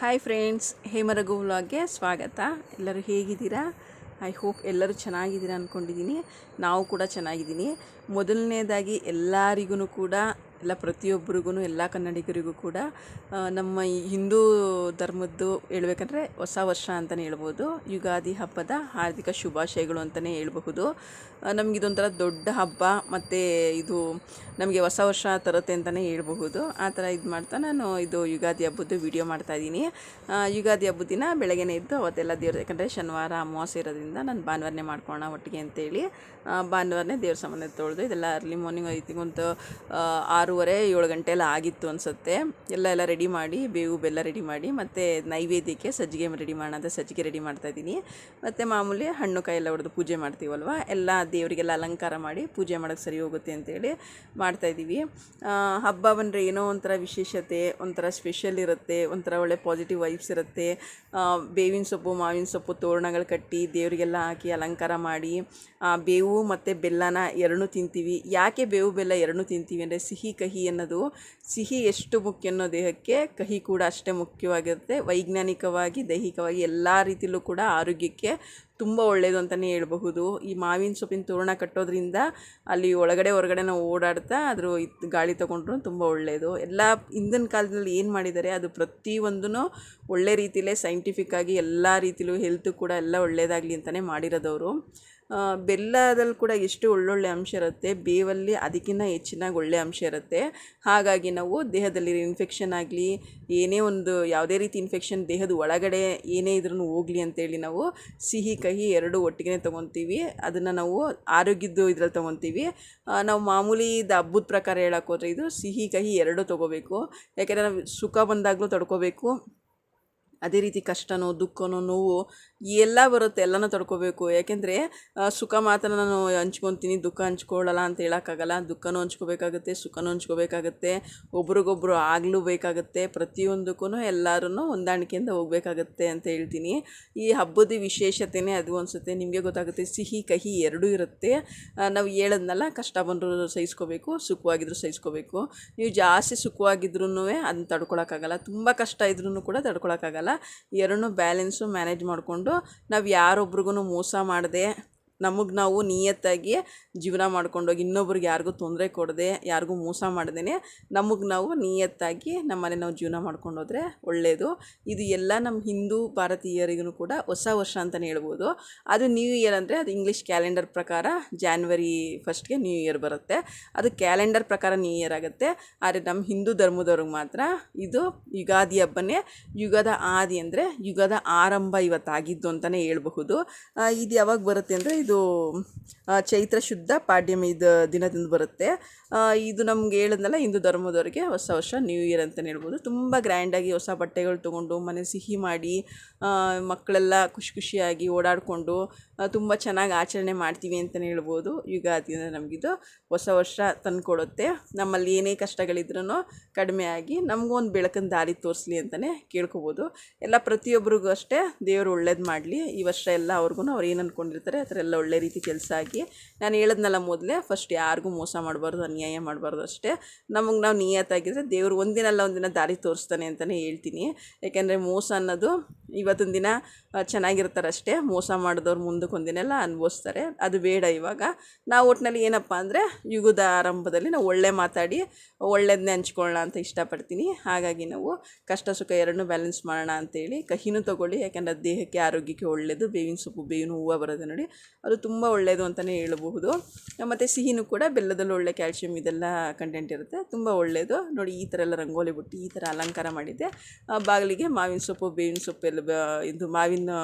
Hi friends ಹೇಮರಘು ವ್ಲಾಗ್ಗೆ ಸ್ವಾಗತ. ಎಲ್ಲರೂ ಹೇಗಿದ್ದೀರಾ? ಐ ಹೋಪ್ ಎಲ್ಲರೂ ಚೆನ್ನಾಗಿದ್ದೀರಾ ಅಂದ್ಕೊಂಡಿದ್ದೀನಿ ನಾವು ಕೂಡ ಚೆನ್ನಾಗಿದ್ದೀನಿ. ಮೊದಲನೇದಾಗಿ ಎಲ್ಲರಿಗೂ ಕೂಡ ಎಲ್ಲ ಪ್ರತಿಯೊಬ್ಬರಿಗೂ ಎಲ್ಲ ಕನ್ನಡಿಗರಿಗೂ ಕೂಡ ನಮ್ಮ ಈ ಹಿಂದೂ ಧರ್ಮದ್ದು ಹೇಳ್ಬೇಕಂದ್ರೆ ಹೊಸ ವರ್ಷ ಅಂತಲೇ ಹೇಳ್ಬೋದು. ಯುಗಾದಿ ಹಬ್ಬದ ಹಾರ್ದಿಕ ಶುಭಾಶಯಗಳು ಅಂತಲೇ ಹೇಳ್ಬಹುದು. ನಮ್ಗೆ ಇದೊಂಥರ ದೊಡ್ಡ ಹಬ್ಬ ಮತ್ತು ಇದು ನಮಗೆ ಹೊಸ ವರ್ಷ ತರುತ್ತೆ ಅಂತಲೇ ಹೇಳ್ಬಹುದು. ಆ ಥರ ಇದು ಮಾಡ್ತಾ ನಾನು ಇದು ಯುಗಾದಿ ಹಬ್ಬದ್ದು ವಿಡಿಯೋ ಮಾಡ್ತಾಯಿದ್ದೀನಿ ಯುಗಾದಿ ಹಬ್ಬದ ದಿನ ಬೆಳಗ್ಗೆನೇ ಇದ್ದು ಅವತ್ತೆಲ್ಲ ದೇವ್ರ ಯಾಕಂದರೆ ಶನಿವಾರ ಅಮಾವಾಸ್ಯೆ ಇರೋದ್ರಿಂದ ನಾನು ಭಾನುವಾರನೇ ಮಾಡ್ಕೊಳ್ಳೋಣ ಒಟ್ಟಿಗೆ ಅಂತೇಳಿ. ಭಾನುವಾರನೇ ದೇವ್ರ ಸಾಮಾನ್ಯ ತೊಳೆದು ಇದೆಲ್ಲ ಅರ್ಲಿ ಮಾರ್ನಿಂಗ್ ಐತಿ ಒಂದು ಆ, ಆರೂವರೆ, ಏಳು ಗಂಟೆ ಎಲ್ಲ ಆಗಿತ್ತು ಅನಿಸುತ್ತೆ. ಎಲ್ಲ ಎಲ್ಲ ರೆಡಿ ಮಾಡಿ, ಬೇವು ಬೆಲ್ಲ ರೆಡಿ ಮಾಡಿ, ಮತ್ತು ನೈವೇದ್ಯಕ್ಕೆ ಸಜ್ಜಿಗೆ ರೆಡಿ ಮಾಡೋದು ಸಜ್ಜಿಗೆ ರೆಡಿ ಮಾಡ್ತಾಯಿದ್ದೀನಿ ಮತ್ತು ಮಾಮೂಲಿ ಹಣ್ಣು ಕಾಯಿ ಎಲ್ಲ ಹೊಡೆದು ಪೂಜೆ ಮಾಡ್ತೀವಲ್ವ? ಎಲ್ಲ ದೇವರಿಗೆಲ್ಲ ಅಲಂಕಾರ ಮಾಡಿ ಪೂಜೆ ಮಾಡೋಕ್ಕೆ ಸರಿ ಹೋಗುತ್ತೆ ಅಂತೇಳಿ ಮಾಡ್ತಾಯಿದ್ದೀವಿ ಹಬ್ಬ ಬಂದರೆ ಏನೋ ಒಂಥರ ವಿಶೇಷತೆ, ಒಂಥರ ಸ್ಪೆಷಲ್ ಇರುತ್ತೆ, ಒಂಥರ ಒಳ್ಳೆ ಪಾಸಿಟಿವ್ ವೈಬ್ಸ್ ಇರುತ್ತೆ. ಬೇವಿನ ಸೊಪ್ಪು, ಮಾವಿನ ಸೊಪ್ಪು ತೋರಣಗಳು ಕಟ್ಟಿ ದೇವರಿಗೆಲ್ಲ ಹಾಕಿ ಅಲಂಕಾರ ಮಾಡಿ ಬೇವು ಮತ್ತು ಬೆಲ್ಲನ ಎರಡೂ ತಿಂತೀವಿ. ಯಾಕೆ ಬೇವು, ಬೆಲ್ಲ ಎರಡೂ ತಿಂತೀವಿ ಅಂದರೆ ಸಿಹಿ ಕಹಿ ಅನ್ನೋದು, ಸಿಹಿ ಎಷ್ಟು ಮುಖ್ಯ ಅನ್ನೋ ದೇಹಕ್ಕೆ ಕಹಿ ಕೂಡ ಅಷ್ಟೇ ಮುಖ್ಯವಾಗಿರುತ್ತೆ. ವೈಜ್ಞಾನಿಕವಾಗಿ, ದೈಹಿಕವಾಗಿ ಎಲ್ಲ ರೀತಿಯಲ್ಲೂ ಕೂಡ ಆರೋಗ್ಯಕ್ಕೆ ತುಂಬ ಒಳ್ಳೆಯದು ಅಂತಲೇ ಹೇಳ್ಬಹುದು. ಈ ಮಾವಿನ ಸೊಪ್ಪಿನ ತೋರಣ ಕಟ್ಟೋದ್ರಿಂದ ಅಲ್ಲಿ ಒಳಗಡೆ ಹೊರಗಡೆ ನಾವು ಓಡಾಡ್ತಾ ಅದ್ರ ಗಾಳಿ ತೊಗೊಂಡ್ರು ತುಂಬ ಒಳ್ಳೆಯದು ಎಲ್ಲ ಹಿಂದಿನ ಕಾಲದಲ್ಲಿ ಏನು ಮಾಡಿದ್ದಾರೆ, ಅದು ಪ್ರತಿಯೊಂದೂ ಒಳ್ಳೆ ರೀತಿಲೇ ಸೈಂಟಿಫಿಕ್ಕಾಗಿ ಎಲ್ಲ ರೀತಿಲೂ ಹೆಲ್ತ್ ಕೂಡ ಎಲ್ಲ ಒಳ್ಳೆಯದಾಗಲಿ ಅಂತಲೇ ಮಾಡಿರೋದವರು. ಬೆಲ್ಲದಲ್ಲಿ ಕೂಡ ಎಷ್ಟು ಒಳ್ಳೊಳ್ಳೆ ಅಂಶ ಇರುತ್ತೆ. ಬೇವಲ್ಲಿ ಅದಕ್ಕಿಂತ ಹೆಚ್ಚಿನಾಗಿ ಒಳ್ಳೆ ಅಂಶ ಇರುತ್ತೆ. ಹಾಗಾಗಿ ನಾವು ದೇಹದಲ್ಲಿ ಇನ್ಫೆಕ್ಷನ್ ಆಗಲಿ, ಏನೇ ಒಂದು ಯಾವುದೇ ರೀತಿ ಇನ್ಫೆಕ್ಷನ್ ದೇಹದ ಒಳಗಡೆ ಏನೇ ಇದ್ರೂ ಹೋಗಲಿ ಅಂತೇಳಿ ನಾವು ಸಿಹಿ, ಕಹಿ ಎರಡು ಒಟ್ಟಿಗೆ ತೊಗೊತೀವಿ. ಅದನ್ನು ನಾವು ಆರೋಗ್ಯದ್ದು ಇದ್ರಲ್ಲಿ ತೊಗೊತೀವಿ. ನಾವು ಮಾಮೂಲಿ ಇದು ಹಬ್ಬದ ಪ್ರಕಾರ ಹೇಳಕ್ಕೆ ಹೋದರೆ ಇದು ಸಿಹಿ, ಕಹಿ ಎರಡೂ ತೊಗೋಬೇಕು. ಯಾಕೆಂದರೆ ನಾವು ಸುಖ ಬಂದಾಗಲೂ ತಡ್ಕೋಬೇಕು. ಅದೇ ರೀತಿ ಕಷ್ಟನೋ, ದುಃಖನೋ, ನೋವು ಎಲ್ಲ ಬರುತ್ತೆ, ಎಲ್ಲನೂ ತಡ್ಕೋಬೇಕು. ಯಾಕೆಂದರೆ ಸುಖ ಮಾತ್ರ ನಾನು ಹಂಚ್ಕೊತೀನಿ, ದುಃಖ ಹಂಚ್ಕೊಳ್ಳಲ್ಲ ಅಂತ ಹೇಳೋಕ್ಕಾಗಲ್ಲ. ದುಃಖನೂ ಹಂಚ್ಕೋಬೇಕಾಗುತ್ತೆ, ಸುಖನೂ ಹಂಚ್ಕೋಬೇಕಾಗುತ್ತೆ. ಒಬ್ರಿಗೊಬ್ರು ಆಗಲೂ ಬೇಕಾಗುತ್ತೆ. ಪ್ರತಿಯೊಂದಕ್ಕೂ ಎಲ್ಲರೂ ಹೊಂದಾಣಿಕೆಯಿಂದ ಹೋಗಬೇಕಾಗತ್ತೆ ಅಂತ ಹೇಳ್ತೀನಿ. ಈ ಹಬ್ಬದ ವಿಶೇಷತೆನೇ ಅದು ಅನಿಸುತ್ತೆ. ನಿಮಗೆ ಗೊತ್ತಾಗುತ್ತೆ, ಸಿಹಿ, ಕಹಿ ಎರಡೂ ಇರುತ್ತೆ. ನಾವು ಹೇಳದ್ನಲ್ಲ, ಕಷ್ಟ ಬಂದರೂ ಸಹಿಸ್ಕೋಬೇಕು, ಸುಖವಾಗಿದ್ರೂ ಸಹಿಸ್ಕೋಬೇಕು. ನೀವು ಜಾಸ್ತಿ ಸುಖವಾಗಿದ್ರೂ ಅದನ್ನ ತಡ್ಕೊಳಕ್ಕಾಗಲ್ಲ. ತುಂಬ ಕಷ್ಟ ಇದ್ರೂ ಕೂಡ ತಡ್ಕೊಳಕ್ಕಾಗಲ್ಲ. ಎರಡನ್ನೂ ಬ್ಯಾಲೆನ್ಸು ಮ್ಯಾನೇಜ್ ಮಾಡಿಕೊಂಡು ನಾವು ಯಾರೊಬ್ರಿಗೂ ಮೋಸ ಮಾಡದೆ ನಮಗೆ ನಾವು ನಿಯತ್ತಾಗಿ ಜೀವನ ಮಾಡ್ಕೊಂಡೋಗಿ ಇನ್ನೊಬ್ರಿಗೆ ಯಾರಿಗೂ ತೊಂದರೆ ಕೊಡದೆ, ಯಾರಿಗೂ ಮೋಸ ಮಾಡ್ದೇ ನಮಗೆ ನಾವು ನಿಯತ್ತಾಗಿ ನಮ್ಮನೆ ನಾವು ಜೀವನ ಮಾಡ್ಕೊಂಡೋದ್ರೆ ಒಳ್ಳೆಯದು ಇದು ಎಲ್ಲ ನಮ್ಮ ಹಿಂದೂ ಭಾರತೀಯರಿಗೂ ಕೂಡ ಹೊಸ ವರ್ಷ ಅಂತಲೇ ಹೇಳ್ಬೋದು. ಅದು ನ್ಯೂ ಇಯರ್ ಅಂದರೆ ಅದು ಇಂಗ್ಲೀಷ್ ಕ್ಯಾಲೆಂಡರ್ ಪ್ರಕಾರ ಜಾನ್ವರಿ ಫಸ್ಟ್ಗೆ ನ್ಯೂ ಇಯರ್ ಬರುತ್ತೆ. ಅದು ಕ್ಯಾಲೆಂಡರ್ ಪ್ರಕಾರ ನ್ಯೂ ಇಯರ್ ಆಗುತ್ತೆ. ಆದರೆ ನಮ್ಮ ಹಿಂದೂ ಧರ್ಮದವ್ರಿಗೆ ಮಾತ್ರ ಇದು ಯುಗಾದಿ ಹಬ್ಬನೇ. ಯುಗದ ಆದಿ ಅಂದರೆ ಯುಗದ ಆರಂಭ ಇವತ್ತಾಗಿದ್ದು ಅಂತಲೇ ಹೇಳ್ಬಹುದು. ಇದು ಯಾವಾಗ ಬರುತ್ತೆ ಅಂದರೆ ಇದು ಆ, ಚೈತ್ರ ಶುದ್ಧ ಪಾಡ್ಯಮಿ ಇದು ದಿನದಿಂದ ಬರುತ್ತೆ. ಇದು ನಮ್ಗೆ ಹೇಳಿದ್ನಲ್ಲ ಹಿಂದೂ ಧರ್ಮದವ್ರಿಗೆ ಹೊಸ ವರ್ಷ ನ್ಯೂ ಇಯರ್ ಅಂತಲೇ ಹೇಳ್ಬೋದು. ತುಂಬ ಗ್ರ್ಯಾಂಡಾಗಿ ಹೊಸ ಬಟ್ಟೆಗಳು ತೊಗೊಂಡು ಮನೆ ಸಿಹಿ ಮಾಡಿ ಮಕ್ಕಳೆಲ್ಲ ಖುಷಿ ಖುಷಿಯಾಗಿ ಓಡಾಡಿಕೊಂಡು ತುಂಬ ಚೆನ್ನಾಗಿ ಆಚರಣೆ ಮಾಡ್ತೀವಿ ಅಂತಲೇ ಹೇಳ್ಬೋದು. ಯುಗಾದಿ ಅಂದರೆ ನಮಗಿದು ಹೊಸ ವರ್ಷ ತಂದುಕೊಡುತ್ತೆ. ನಮ್ಮಲ್ಲಿ ಏನೇ ಕಷ್ಟಗಳಿದ್ರೂ ಕಡಿಮೆ ಆಗಿ ನಮಗೂ ಒಂದು ಬೆಳಕಿನ ದಾರಿ ತೋರಿಸ್ಲಿ ಅಂತಲೇ ಕೇಳ್ಕೊಬೋದು. ಎಲ್ಲ ಪ್ರತಿಯೊಬ್ಬರಿಗೂ ಅಷ್ಟೇ ದೇವರು ಒಳ್ಳೇದು ಮಾಡಲಿ. ಈ ವರ್ಷ ಎಲ್ಲ ಅವ್ರಿಗೂ ಅವ್ರು ಏನು ಅಂದ್ಕೊಂಡಿರ್ತಾರೆ ಆ ಥರ ಎಲ್ಲ ಒಳ್ಳೆ ರೀತಿ ಕೆಲಸ ಆಗಿ. ನಾನು ಹೇಳದ್ನಲ್ಲ ಮೊದಲೇ ಫಸ್ಟ್ ಯಾರಿಗೂ ಮೋಸ ಮಾಡಬಾರ್ದು, ಅನ್ಯಾಯ ಮಾಡಬಾರ್ದು ಅಷ್ಟೇ. ನಮಗೆ ನಾವು ನಿಯತ್ತಾಗಿದ್ದರೆ ದೇವರು ಒಂದಿನಲ್ಲ ಒಂದಿನ ದಾರಿ ತೋರಿಸ್ತಾನೆ ಅಂತಲೇ ಹೇಳ್ತೀನಿ. ಯಾಕೆಂದರೆ ಮೋಸ ಅನ್ನೋದು ಇವತ್ತಿನ ದಿನ ಚೆನ್ನಾಗಿರ್ತಾರಷ್ಟೇ. ಮೋಸ ಮಾಡಿದವ್ರು ಮುಂದಕ್ಕೆ ಒಂದಿನೆಲ್ಲ ಅನುಭವಿಸ್ತಾರೆ. ಅದು ಬೇಡ ಇವಾಗ. ನಾವು ಒಟ್ಟಿನಲ್ಲಿ ಏನಪ್ಪ ಅಂದರೆ, ಯುಗದ ಆರಂಭದಲ್ಲಿ ನಾವು ಒಳ್ಳೆ ಮಾತಾಡಿ ಒಳ್ಳೆಯದನ್ನೇ ಹಂಚ್ಕೊಳ್ಳೋಣ ಅಂತ ಇಷ್ಟಪಡ್ತೀನಿ. ಹಾಗಾಗಿ ನಾವು ಕಷ್ಟ ಸುಖ ಎರಡನ್ನೂ ಬ್ಯಾಲೆನ್ಸ್ ಮಾಡೋಣ ಅಂತೇಳಿ ಕಹಿನೂ ತೊಗೊಳ್ಳಿ. ಯಾಕೆಂದರೆ ದೇಹಕ್ಕೆ, ಆರೋಗ್ಯಕ್ಕೆ ಒಳ್ಳೆಯದು ಬೇವಿನ ಸೊಪ್ಪು, ಬೇವಿನ ಹೂವು ಬರೋದು ನೋಡಿ, ಅದು ತುಂಬ ಒಳ್ಳೆಯದು ಅಂತಲೇ ಹೇಳಬಹುದು. ಮತ್ತು ಸಿಹಿನೂ ಕೂಡ ಬೆಲ್ಲದಲ್ಲೂ ಒಳ್ಳೆ ಕ್ಯಾಲ್ಶಿಯಂ ಇದೆಲ್ಲ ಕಂಟೆಂಟ್ ಇರುತ್ತೆ. ತುಂಬ ಒಳ್ಳೆಯದು ನೋಡಿ, ಈ ಥರ ಎಲ್ಲ ರಂಗೋಲಿ ಬಿಟ್ಟು, ಈ ಥರ ಅಲಂಕಾರ ಮಾಡಿದ್ದೆ. ಬಾಗಿಲಿಗೆ ಮಾವಿನ ಸೊಪ್ಪು, ಬೇವಿನ ಸೊಪ್ಪು ಎಲ್ಲ ಬ- ಇದು ಮಾವಿನ